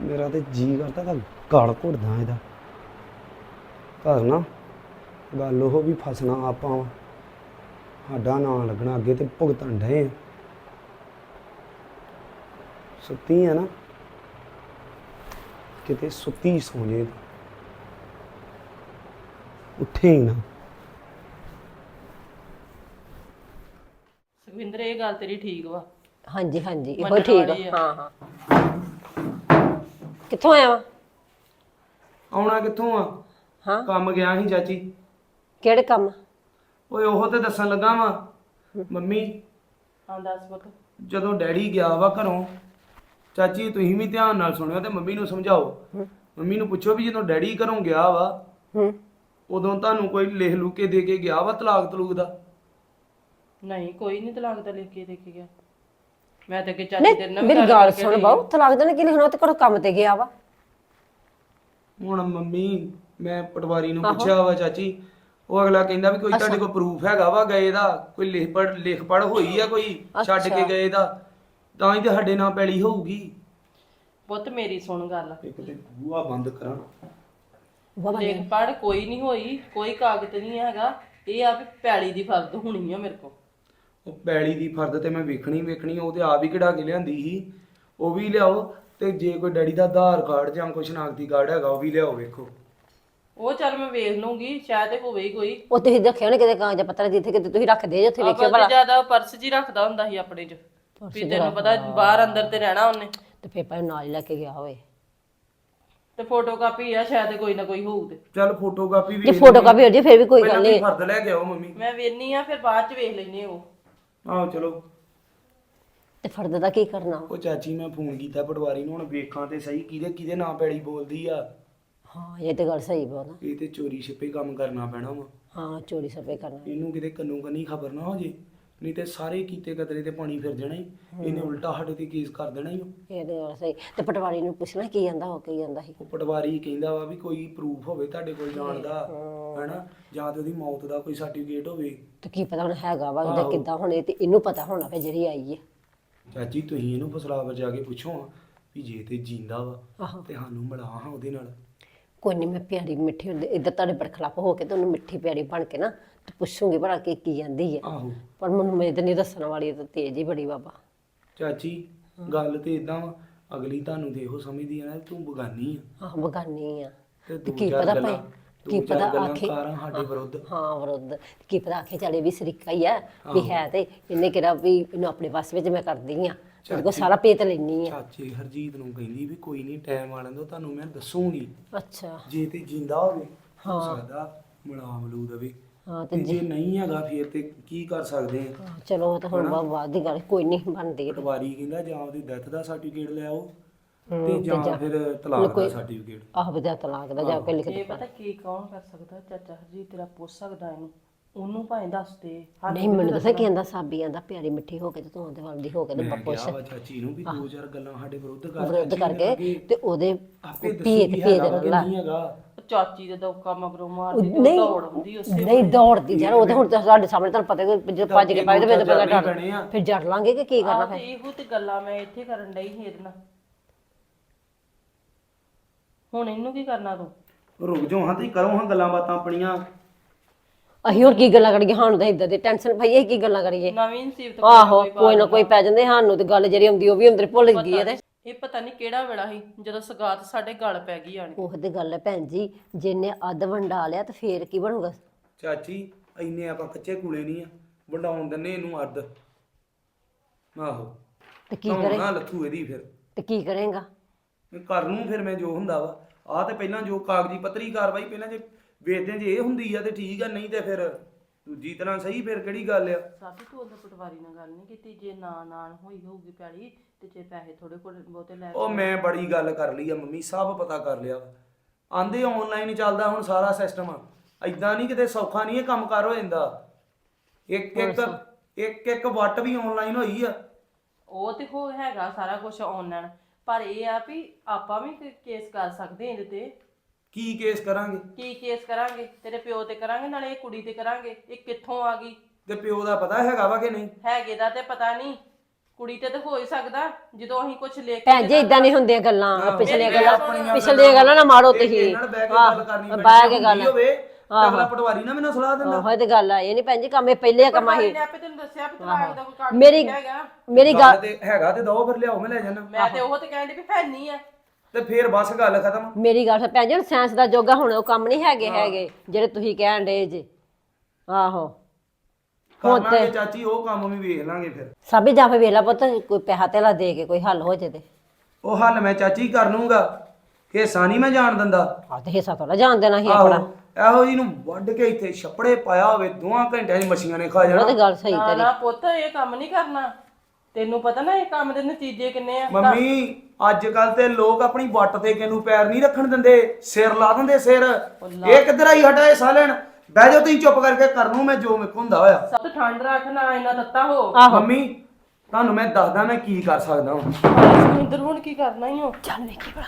ਮੇਰਾ ਤੇ ਜੀ ਕਰਦਾ ਤਾਂ ਗਾਲ ਘੁੱਟਦਾ ਇਹਦਾ। ਘਰ ਨਾ ਗੱਲ ਉਹ ਵੀ ਫਸਣਾ ਆਪਾਂ। ਸਾਡਾ ਨਾਂ ਲੱਗਣਾ ਅੱਗੇ ਤੇ ਭੁਗਤਣ ਡਏ ਆ। ਸੁੱਤੀ ਆ ਨਾ। ਕਿਤੇ ਸੁੱਤੀ ਸੌਂ ਜੇ ਉੱਠੇ ਹੀ ਨਾ। ਸੁਖਵਿੰਦਰ ਇਹ ਗੱਲ ਤੇਰੀ ਠੀਕ ਵਾ। ਹਾਂਜੀ ਹਾਂਜੀ ਇਹੋ ਮੰਨਣ ਠੀਕ ਵਾਲੀ ਆ। ਹਾਂ ਹਾਂ। ਕਿੱਥੋਂ ਆਇਆ ਵਾ? ਆਉਣਾ ਕਿੱਥੋਂ ਆ? ਹਾਂ। ਕੰਮ ਗਿਆ ਸੀ ਚਾਚੀ। ਕਿਹੜੇ ਕੰਮ? ਓਏ ਉਹ ਤੇ ਦੱਸਣ ਲੱਗਾ ਵਾ। ਮੰਮੀ ਹਾਂ ਦੱਸ ਪੁੱਤ। ਜਦੋਂ ਡੈਡੀ ਗਿਆ ਵਾ ਘਰੋਂ ਚਾਚੀ ਤੁਸੀਂ ਵੀ ਧਿਆਨ ਨਾਲ ਸੁਣਿਓ ਤੇ ਮੰਮੀ ਨੂੰ ਸਮਝਾਓ। ਮੰਮੀ ਨੂੰ ਪੁੱਛੋ ਵੀ ਜਦੋਂ ਡੈਡੀ ਘਰੋਂ ਗਿਆ ਵਾ ਹੂੰ। ਉਦੋਂ ਤੁਹਾਨੂੰ ਕੋਈ ਲਿਖ ਲੂ ਕੇ ਦੇ ਕੇ ਗਿਆ ਵਾ ਤਲਾਕ ਤਲੂਕ ਦਾ? ਨਹੀਂ ਕੋਈ ਨਹੀਂ ਤਲਾਕ ਦਾ ਲਿਖ ਕੇ ਦੇ ਕੇ ਗਿਆ। ਮੈਂ ਤਾਂ ਅੱਗੇ ਚਾਚੀ ਤੇਰੇ ਨਾਲ ਮੇਰੀ ਗੱਲ ਸੁਣ। ਬਾਉ ਤਲਾਕ ਦੇਣ ਕਿ ਲਿਖਣਾ ਤੇ ਕੋਲ ਕੰਮ ਤੇ ਗਿਆ ਵਾ। ਹੁਣ ਮੰਮੀ ਮੈਂ ਪਟਵਾਰੀ ਨੂੰ ਪੁੱਛਿਆ ਵਾ ਚਾਚੀ ਉਹ ਅਗਲਾ ਕਹਿੰਦਾ ਵੀ ਕੋਈ ਤੁਹਾਡੇ ਕੋਲ ਪ੍ਰੂਫ ਹੈਗਾ ਵਾ ਗਏ ਦਾ ਕੋਈ ਲਿਖ ਪੜ ਲਿਖ ਪੜ ਹੋਈ ਆ ਕੋਈ ਛੱਡ ਕੇ ਗਏ ਦਾ ਤਾਂ ਹੀ ਤੇ ਸਾਡੇ ਨਾਲ ਪੈਲੀ ਹੋਊਗੀ। ਪੁੱਤ ਮੇਰੀ ਸੁਣ ਗੱਲ। ਇੱਕ ਤੇ ਬੂਹਾ ਬੰਦ ਕਰਾਂ। ਲਿਖ ਪੜ ਕੋਈ ਨਹੀਂ ਹੋਈ ਕੋਈ ਕਾਗਜ਼ ਨਹੀਂ ਹੈਗਾ। ਇਹ ਆ ਵੀ ਪੈਲੀ ਦੀ ਫਰਦ ਹੋਣੀ ਆ ਮੇਰੇ ਕੋਲ। ਉਹ ਪੈਲੀ ਦੀ ਫਰਦ ਤੇ ਮੈਂ ਵੇਖਣੀ ਵੇਖਣੀ ਉਹ ਤੇ ਆਪ ਹੀ ਕਢਾ ਕੇ ਲਿਆਂਦੀ ਸੀ। ਉਹ ਵੀ ਲਿਆਓ ਤੇ ਜੇ ਕੋਈ ਡੈਡੀ ਦਾ ਆਧਾਰ ਕਾਰਡ ਜਾਂ ਕੋਈ ਸ਼ਨਾਖਤੀ ਕਾਰਡ ਹੈਗਾ ਉਹ ਵੀ ਲਿਆਓ ਵੇਖੋ। ਉਹ ਚੱਲ ਮੈਂ ਵੇਖ ਲੂੰਗੀ ਸ਼ਾਇਦ ਇਹ ਹੋਵੇ ਹੀ ਕੋਈ। ਉਹ ਤੁਸੀਂ ਰੱਖਿਆ ਨਾ ਕਿਤੇ ਕਾਗਜ਼ ਪੱਤਰ ਜਿੱਥੇ ਕਿਤੇ ਤੁਸੀਂ ਰੱਖਦੇ ਜੇ ਉੱਥੇ ਵੇਖਿਓ ਆਪਾਂ ਭਲਾ। ਤੇ ਜ਼ਿਆਦਾ ਪਰਸ ਹੀ ਰੱਖਦਾ ਹੁੰਦਾ ਸੀ ਆਪਣੇ 'ਚ। ਵੀ ਤੈਨੂੰ ਪਤਾ ਬਾਹਰ ਅੰਦਰ ਤੇ ਰਹਿਣਾ ਉਹਨੇ। ਤੇ ਫਿਰ ਭਾਵੇਂ ਨਾਲ ਹੀ ਲੈ ਕੇ ਗਿਆ ਹੋਵੇ। ਤੇ ਫੋਟੋ ਕਾਪੀ ਆ ਸ਼ਾਇਦ ਕੋਈ ਨਾ ਕੋਈ ਹੋਊ ਤੇ। ਚੱਲ ਫੋਟੋਕਾਪੀ ਵੀ ਜੇ ਫੋਟੋ ਕਾਪੀ ਹੋ ਜੇ ਫਿਰ ਵੀ ਕੋਈ ਗੱਲ ਪਹਿਲਾਂ ਨਹੀਂ। ਤੁਸੀਂ ਫਰਦ ਲੈ ਕੇ ਆਓ ਮੰਮੀ। ਮੈਂ ਵੇਖਨੀ ਆ ਫਿਰ ਬਾਅਦ 'ਚ ਵੇਖ ਲੈਨੇ ਉਹ। ਆਹੋ ਚਲੋ। ਤੇ ਫਰਦ ਦਾ ਕੀ ਕਰਨਾ? ਉਹ ਚਾਚੀ ਮੈਂ ਫੋਨ ਕੀਤਾ ਪਟਵਾਰੀ ਨੂੰ ਹੁਣ ਵੇਖਾਂ ਤੇ ਸਹੀ ਕਿਹਦੇ ਕਿਹਦੇ ਨਾਂ ਪੈੜੀ ਬੋਲਦੀ ਆ। ਹਾਂ ਇਹ ਤੇ ਗੱਲ ਸਹੀ ਬੋਲ ਇਹ ਤੇ ਚੋਰੀ ਛਿਪੇ ਕੰਮ ਕਰਨਾ ਪੈਣਾ ਵਾ। ਹਾਂ ਚੋਰੀ ਸਪੇ ਕਰਨਾ। ਇਹਨੂੰ ਕਿਤੇ ਕੰਨੂ ਕੰਨੀ ਖਬਰ ਨਾ ਹੋ ਜੇ ਨਹੀਂ ਤੇ ਸਾਰੇ ਕੀਤੇ ਕਤਰੇ ਤੇ ਪਾਣੀ ਫਿਰ ਜਾਣਾ ਹੀ। ਇਹਨੇ ਉਲਟਾ ਸਾਡੇ ਤੇ ਕੇਸ ਕਰ ਦੇਣਾ ਹੀ ਇਹ ਤੇ ਗੱਲ ਸਹੀ। ਤੇ ਪਟਵਾਰੀ ਨੂੰ ਪੁੱਛਣਾ ਕੀ ਜਾਂਦਾ ਉਹ ਕੀ ਜਾਂਦਾ ਸੀ। ਉਹ ਪਟਵਾਰੀ ਕਹਿੰਦਾ ਵਾ ਵੀ ਕੋਈ ਪ੍ਰੂਫ ਹੋਵੇ ਤੁਹਾਡੇ ਕੋਲ ਜਾਣ ਦਾ ਹੈਨਾ? ਜਾਂ ਤੇ ਉਹਦੀ ਮੌਤ ਦਾ ਕੋਈ ਸਰਟੀਫਿਕੇਟ ਹੋਵੇ। ਤੇ ਕੀ ਪਤਾ ਹੁਣ ਹੈਗਾ ਵਾ ਜਾਂ ਕਿੱਦਾਂ ਹੁਣ ਇਹ ਤੇ ਇਹਨੂੰ ਪਤਾ ਹੋਣਾ ਫੇ ਜਿਹੜੀ ਆਈ ਹੈ ਚਾਚੀ ਤੁਸੀਂ ਇਹਨੂੰ ਫਸਲਾਵਰ ਜਾ ਕੇ ਪੁੱਛੋ ਹਾਂ ਵੀ ਜੇ ਤੇ ਜਿੰਦਾ ਵਾ ਆਹੋ। ਤੇ ਸਾਨੂੰ ਮਿਲਾ ਹਾਂ ਉਹਦੇ ਨਾਲ। ਕੋਈ ਨਹੀਂ ਮੈਂ ਪਿਆਰੀ ਮਿੱਠੀ ਹੁੰਦੀ ਇੱਧਰ ਤੁਹਾਡੇ ਬਰਖਲਾਫ ਹੋ ਕੇ ਤੇ ਉਹਨੂੰ ਮਿੱਠੀ ਪਿਆਰੀ ਬਣ ਕੇ ਨਾ ਤੇ ਪੁੱਛੂਗੀ ਭਲਾ ਕੀ ਕੀ ਜਾਂਦੀ ਹੈ ਆਹੋ। ਪਰ ਮੈਨੂੰ ਤੇ ਨਹੀਂ ਦੱਸਣ ਵਾਲੀ ਤਾਂ ਤੇਜ਼ ਹੀ ਬੜੀ ਬਾਬਾ। ਚਾਚੀ ਗੱਲ ਤੇ ਇਦਾਂ ਅਗਲੀ ਤੁਹਾਨੂੰ ਤੇ ਇਹੋ ਸਮਝਦੀ ਆ ਨਾ ਤੂੰ ਬਗਾਨੀ ਆ। ਆਹ ਬਗਾਨੀ ਆ। ਤੇ ਕੀ ਪਤਾ ਗੱਲਾਂ ਭਾਈ ਕੀ ਪਤਾ ਆਖੇ ਕਾਰਾਂ ਸਾਡੇ ਵਿਰੁੱਧ। ਹਾਂ ਵਿਰੁੱਧ। ਕੀ ਪਤਾ ਆਖੇ ਚਲੇ ਵੀ ਸਰੀਕਾ ਹੀ ਆ ਵੀ ਹੈ ਤੇ ਇਹਨੇ ਕਿਹਾ ਵੀ ਇਹਨੂੰ ਆਪਣੇ ਵੱਸ ਵਿੱਚ ਮੈਂ ਕਰਦੀ ਆ। ਉਹਦੇ ਕੋਲ ਸਾਰਾ ਪੇਤ ਲੈਣੀ ਆ। ਚਾਚੇ ਹਰਜੀਤ ਨੂੰ ਕਹਿੰਦੀ ਵੀ ਕੋਈ ਨਹੀਂ ਟਾਈਮ ਆਣ ਦੋ ਤੁਹਾਨੂੰ ਮੈਂ ਦੱਸੂਗੀ ਅੱਛਾ। ਜੇ ਤੇ ਜਿੰਦਾ ਹੋਵੇ ਹੋ ਸਕਦਾ ਮਲਾ ਮਲੂ ਦਵੇ। ਹਾਂ ਤੇ ਤੇ ਜੇ ਨਹੀਂ ਹੈਗਾ ਫਿਰ ਤੇ ਕੀ ਕਰ ਸਕਦੇ ਆ? ਹਾਂ, ਚਲੋ ਉਹ ਤਾਂ ਹੁਣ ਬਾ- ਬਾਅਦ ਦੀ ਗੱਲ ਕੋਈ ਨਹੀਂ ਬਣਦੀ ਪਟਵਾਰੀ ਕਹਿੰਦਾ ਜਾਂ ਉਹਦੀ ਡੈਥ ਦਾ ਸਰਟੀਫਿਕੇਟ ਲੈ ਆਓ ਤੇ ਜਾਂ ਫਿਰ ਤਲਾਕ ਦਾ ਸਰਟੀਫਿਕੇਟ ਆਹ ਵਜਾ ਤਲਾਕ ਦਾ ਜਾ ਕੇ ਲਿਖ ਇਹ ਪਤਾ ਕੀ ਕੌਣ ਕਰ ਸਕਦਾ? ਚਾਚਾ ਜੀ ਤੇਰਾ ਪੁੱਛ ਸਕਦਾ ਇਹਨੂੰ। ਉਹਨੂੰ ਭਾਵੇਂ ਦੱਸ ਦੇ ਹਾਂ ਨਹੀਂ ਮੈਨੂੰ ਦੱਸਿਆ ਕੀ ਆਂਦਾ ਸਾਬੀ ਆਂਦਾ ਪਿਆਰੀ ਮਿੱਠੀ ਹੋ ਕੇ ਤੇ ਤੂੰ ਉਹਦੇ ਵੱਲ ਦੀ ਹੋ ਕੇ ਤੇ ਮੈਂ ਬੱਪੋ ਕਿਹਾ ਵਾ ਚਾਚੀ ਨੂੰ ਵੀ ਦੋ ਚਾਰ ਗੱਲਾਂ ਸਾਡੇ ਵਿਰੁੱਧ ਕਰ ਵਿਰੋਧ ਕਰਕੇ ਤੇ ਉਹਦੇ ਆਪੇ ਭੇਤ ਦੱਸੂਗੀ ਭੇਦ ਹੈਗਾ। ਨਹੀਂ ਚਾਚੀ ਦੇ ਦੌਕਾ ਮਗਰੋਂ ਮਾਰਦੀ ਨਹੀਂ ਦੌੜ ਹੁੰਦੀ ਉਸੇ ਨਹੀਂ ਦੌੜਦੀ ਯਾਰ ਉਹਦੇ ਹੁਣ ਤਾਂ ਸਾਡੇ ਸਾਹਮਣੇ ਤੁਹਾਨੂੰ ਪਤਾ ਕਿ ਜੇ ਭੱਜ ਕੇ ਪਾਏ ਤੇ ਫਿਰ ਪਹਿਲਾਂ। ਡਰ ਫਿਰ ਜੜ ਲਾਂਗੇ ਕਿ ਕੀ ਕਰਨਾ ਤੇ ਇਹੋ ਤੇ ਗੱਲਾਂ ਮੈਂ ਇੱਥੇ ਕਰਨ ਡਈ ਸੀ ਇਹਦੇ ਨਾਲ। ਹੁਣ ਇਹਨੂੰ ਕੀ ਕਰਨਾ ਤੂੰ? ਰੁਕ ਜਾਓ ਹਾਂ ਤੁਸੀਂ ਕਰੋ ਹਾਂ ਗੱਲਾਂ ਬਾਤਾਂ ਆਪਣੀਆਂ। ਅਸੀਂ ਹੋਰ ਕੀ ਗੱਲਾਂ ਕਰੀਏ? ਸਾਨੂੰ ਤਾਂ ਇਦਾਂ ਦੀ ਟੈਨਸ਼ਨ ਪਈ ਹੈ ਕੀ ਗੱਲਾਂ ਕਰੀਏ? ਨਵੀਂ ਨਸੀਬਤ ਆਹੋ ਕੋਈ ਨਾ ਕੋਈ ਪੈ ਜਾਂਦੇ ਸਾਨੂੰ ਤੇ ਗੱਲ ਜਿਹੜੀ ਆਉਂਦੀ ਉਹ ਵੀ ਅੰਦਰ ਭੁੱਲ ਗਈ ਹੈ ਤੇ। ਇਹ ਪਤਾ ਨਹੀਂ ਕਿਹੜਾ ਵੇਲਾ ਸੀ ਜਦੋਂ ਸਗਾਤ ਸਾਡੇ ਗਲ ਪੈ ਗਈ ਆਣ ਕੇ। ਉਹ ਤੇ ਗੱਲ ਹੈ ਭੈਣ ਜੀ ਜਿੰਨੇ ਅੱਧ ਵੰਡਾ ਲਿਆ ਤੇ ਫੇਰ ਕੀ ਬਣੂਗਾ? ਚਾਚੀ ਇੰਨੇ ਆਪਾਂ ਕੱਚੇ ਕੂਲੇ ਨਹੀਂ ਆ ਵੰਡਾਉਣ ਦਿੰਨੇ ਇਹਨੂੰ ਅੱਧ। ਆਹੋ। ਤੇ ਕੀ ਕਰੇ? ਨਾ ਲੱਥੂ ਇਹਦੀ ਫਿਰ। ਤੇ ਕੀ ਕਰੇਗਾ? ਮੈਂ ਕਰ ਲੂੰ ਫਿਰ ਮੈਂ ਜੋ ਹੁੰਦਾ ਵਾ ਆ ਤੇ ਪਹਿਲਾਂ ਜੋ ਕਾਗਜ਼ੀ ਪੱਤਰੀ ਕਾਰਵਾਈ ਪਹਿਲਾਂ ਜੇ ਵੇਚਦੇ ਜੇ ਇਹ ਹੁੰਦੀ ਆ ਤੇ ਠੀਕ ਆ ਨਹੀਂ ਤੇ ਫਿਰ ਦੂਜੀ ਤਰ੍ਹਾਂ ਸਹੀ ਫਿਰ ਕਿਹੜੀ ਗੱਲ ਆ? ਸਾਬੀ ਤੂੰ ਉਹਦਾ ਪਟਵਾਰੀ ਨਾਲ ਗੱਲ ਨਹੀਂ ਕੀਤੀ ਜੇ ਨਾ ਨਾਲ ਹੋਈ ਹੋਊਗੀ ਪਿਆਲੀ ਤੇ ਜੇ ਪੈਸੇ ਥੋੜੇ ਕੋਲ ਬਹੁਤੇ ਲੈ ਉਹ ਮੈਂ ਬੜੀ ਗੱਲ ਕਰ ਲਈ ਆ ਮੰਮੀ ਸਭ ਪਤਾ ਕਰ ਲਿਆ ਆਂਦੇ ਆਨਲਾਈਨ ਚੱਲਦਾ ਹੁਣ ਸਾਰਾ ਸਿਸਟਮ ਐਦਾਂ ਨਹੀਂ ਕਿਤੇ ਸੌਖਾ ਨਹੀਂ ਇਹ ਕੰਮ ਕਰ ਹੋ ਜਾਂਦਾ। ਇੱਕ ਇੱਕ ਇੱਕ ਇੱਕ ਵੱਟ ਵੀ ਆਨਲਾਈਨ ਹੋਈ ਆ। ਉਹ ਤੇ ਹੋ ਹੈਗਾ ਸਾਰਾ ਕੁਝ ਆਨਲਾਈਨ ਪਰ ਇਹ ਆ ਵੀ ਆਪਾਂ ਵੀ ਕੇਸ ਕਰ ਸਕਦੇ ਇਹਦੇ ਤੇ। ਕੀ ਕੇਸ ਕਰਾਂਗੇ? ਕੀ ਕੇਸ ਕਰਾਂਗੇ? ਤੇਰੇ ਪਿਓ ਤੇ ਕਰਾਂਗੇ ਨਾਲੇ ਇਹ ਕੁੜੀ ਤੇ ਕਰਾਂਗੇ। ਇਹ ਕਿੱਥੋਂ ਆ ਗਈ? ਤੇ ਪਿਓ ਦਾ ਪਤਾ ਹੈਗਾ ਵਾ ਕਿ ਨਹੀਂ? ਹੈਗੇ ਦਾ ਤੇ ਪਤਾ ਨਹੀਂ। ਕੁੜੀ ਤੇ ਤਾਂ ਹੋ ਹੀ ਸਕਦਾ ਜਦੋਂ ਅਸੀਂ ਕੁਝ ਲੈ ਕੇ ਭੈਣ ਜੀ ਇਦਾਂ ਨਹੀਂ ਹੁੰਦੀਆਂ ਗੱਲਾਂ। ਪਿਛਲੀਆਂ ਗੱਲਾਂ ਆਪਣੀਆਂ ਪਿਛਲੀਆਂ ਗੱਲਾਂ ਨਾ ਮਾਰੋ ਤੁਸੀਂ। ਨਾਲ ਬਹਿ ਕੇ ਗੱਲ ਕਰਨੀ ਕੇ ਹੋਵੇ ਤਾਂ ਅਗਲਾ ਪਟਵਾਰੀ ਨਾ ਮੈਨੂੰ ਸਲਾਹ ਦਿੰਦਾ। ਉਹ ਤੇ ਗੱਲ ਆ ਇਹ ਨਹੀਂ ਭੈਣ ਜੀ ਕੰਮ ਇਹ ਪਹਿਲੇ ਕੰਮ ਹੀ। ਮੈਂ ਆਪੇ ਤੈਨੂੰ ਦੱਸਿਆ ਵੀ ਤਲਾਕ ਦਾ ਕੋਈ ਕਾਗਜ਼ ਮੇਰੀ ਹੈਗਾ। ਮੇਰੀ ਗੱਲ ਗੱਲ ਤੇ ਹੈਗਾ ਤੇ ਦੋ ਫਿਰ ਲਿਆਓ ਮੈਂ ਲੈ ਜਾਣਾ ਮੈਂ ਤੇ ਉਹ ਤੇ ਕਹਿੰਦੀ ਵੀ ਹੈ ਨਹੀਂ ਆ। ਤੇ ਫੇਰ ਬਸ ਗੱਲ ਖਤਮ। ਮੇਰੀ ਗੱਲ ਸੁਣ ਭੈਣ ਜੀ ਹੁਣ ਸਾਇੰਸ ਦਾ ਜੋਗਾ ਹੁਣ ਉਹ ਕੰਮ ਨਹੀਂ ਹੈਗੇ ਹੈਗੇ ਜਿਹੜੇ ਤੁਸੀਂ ਕਹਿਣ ਦੇ ਜੇ। ਆਹੋ। ਕਰਨਾਂਗੇ ਚਾਚੀ ਉਹ ਕੰਮ ਵੀ ਵੇਖ ਲਾਂਗੇ ਫਿਰ। ਸਾਬੀ ਜਾ ਫੇ ਵੇਲਾ ਪੁੱਤ ਕੋਈ ਪੈਸਾ ਤੇਲਾ ਦੇ ਕੇ ਕੋਈ ਹੱਲ ਹੋ ਜੇ ਤੇ। ਉਹ ਹੱਲ ਮੈਂ ਚਾਚੀ ਕਰ ਲੂੰਗਾ। ਹਿੱਸਾ ਨਹੀਂ ਮੈਂ ਜਾਣ ਦਿੰਦਾ। ਆ ਤੇ ਹਿੱਸਾ ਥੋੜਾ ਜਾਣ ਦੇਣਾ ਸੀ ਆਹੋ ਆਪਣਾ ਇਹੋ ਜੀ ਨੂੰ ਵੱਢ ਕੇ ਇੱਥੇ ਛੱਪੜੇ ਪਾਇਆ ਹੋਵੇ ਦੋਆਂ ਘੰਟਿਆਂ 'ਚ ਮੱਛੀਆਂ ਨੇ ਖਾ ਉਹ ਜਾਣਾ ਤੇ ਗੱਲ ਸਹੀ ਤੇਰੀ ਨਾ ਪੁੱਤ ਇਹ ਕੰਮ ਨਹੀਂ ਕਰਨਾ। ਤੈਨੂੰ ਪਤਾ ਨਾ ਇਹ ਕੰਮ ਦੇ ਨਤੀਜੇ ਕਿੰਨੇ ਆ? ਮੰਮੀ ਅੱਜ ਕੱਲ ਤੇ ਲੋਕ ਆਪਣੀ ਵੱਟ ਤੇ ਕਿਨੂੰ ਪੈਰ ਨਹੀਂ ਰੱਖਣ ਦਿੰਦੇ ਸਿਰ ਲਾ ਦਿੰਦੇ ਸਿਰ। ਇਹ ਕਿੱਧਰ ਆਈ ਹਟਾ ਇਹ ਸਾਲਣ? ਬਹਿ ਜਾਓ ਤੁਸੀਂ ਚੁੱਪ ਕਰਕੇ ਕਰ ਲੂ ਮੈਂ ਜੋ ਮੇਰੇ ਕੋਲ ਹੁੰਦਾ ਹੋਇਆ। ਸਭ ਤੋਂ ਠੰਡ ਰੱਖ ਨਾ ਇੰਨਾ ਤੱਤਾ ਹੋ। ਮੰਮੀ ਤੁਹਾਨੂੰ ਮੈਂ ਦੱਸਦਾ ਮੈਂ ਕੀ ਕਰ ਸਕਦਾ ਹਾਂ ਸੁਰਿੰਦਰ ਹੁਣ ਕੀ ਕਰਨਾ ਹੀ ਹੋ ਚੱਲ ਵੇਖੀ ਭਲਾ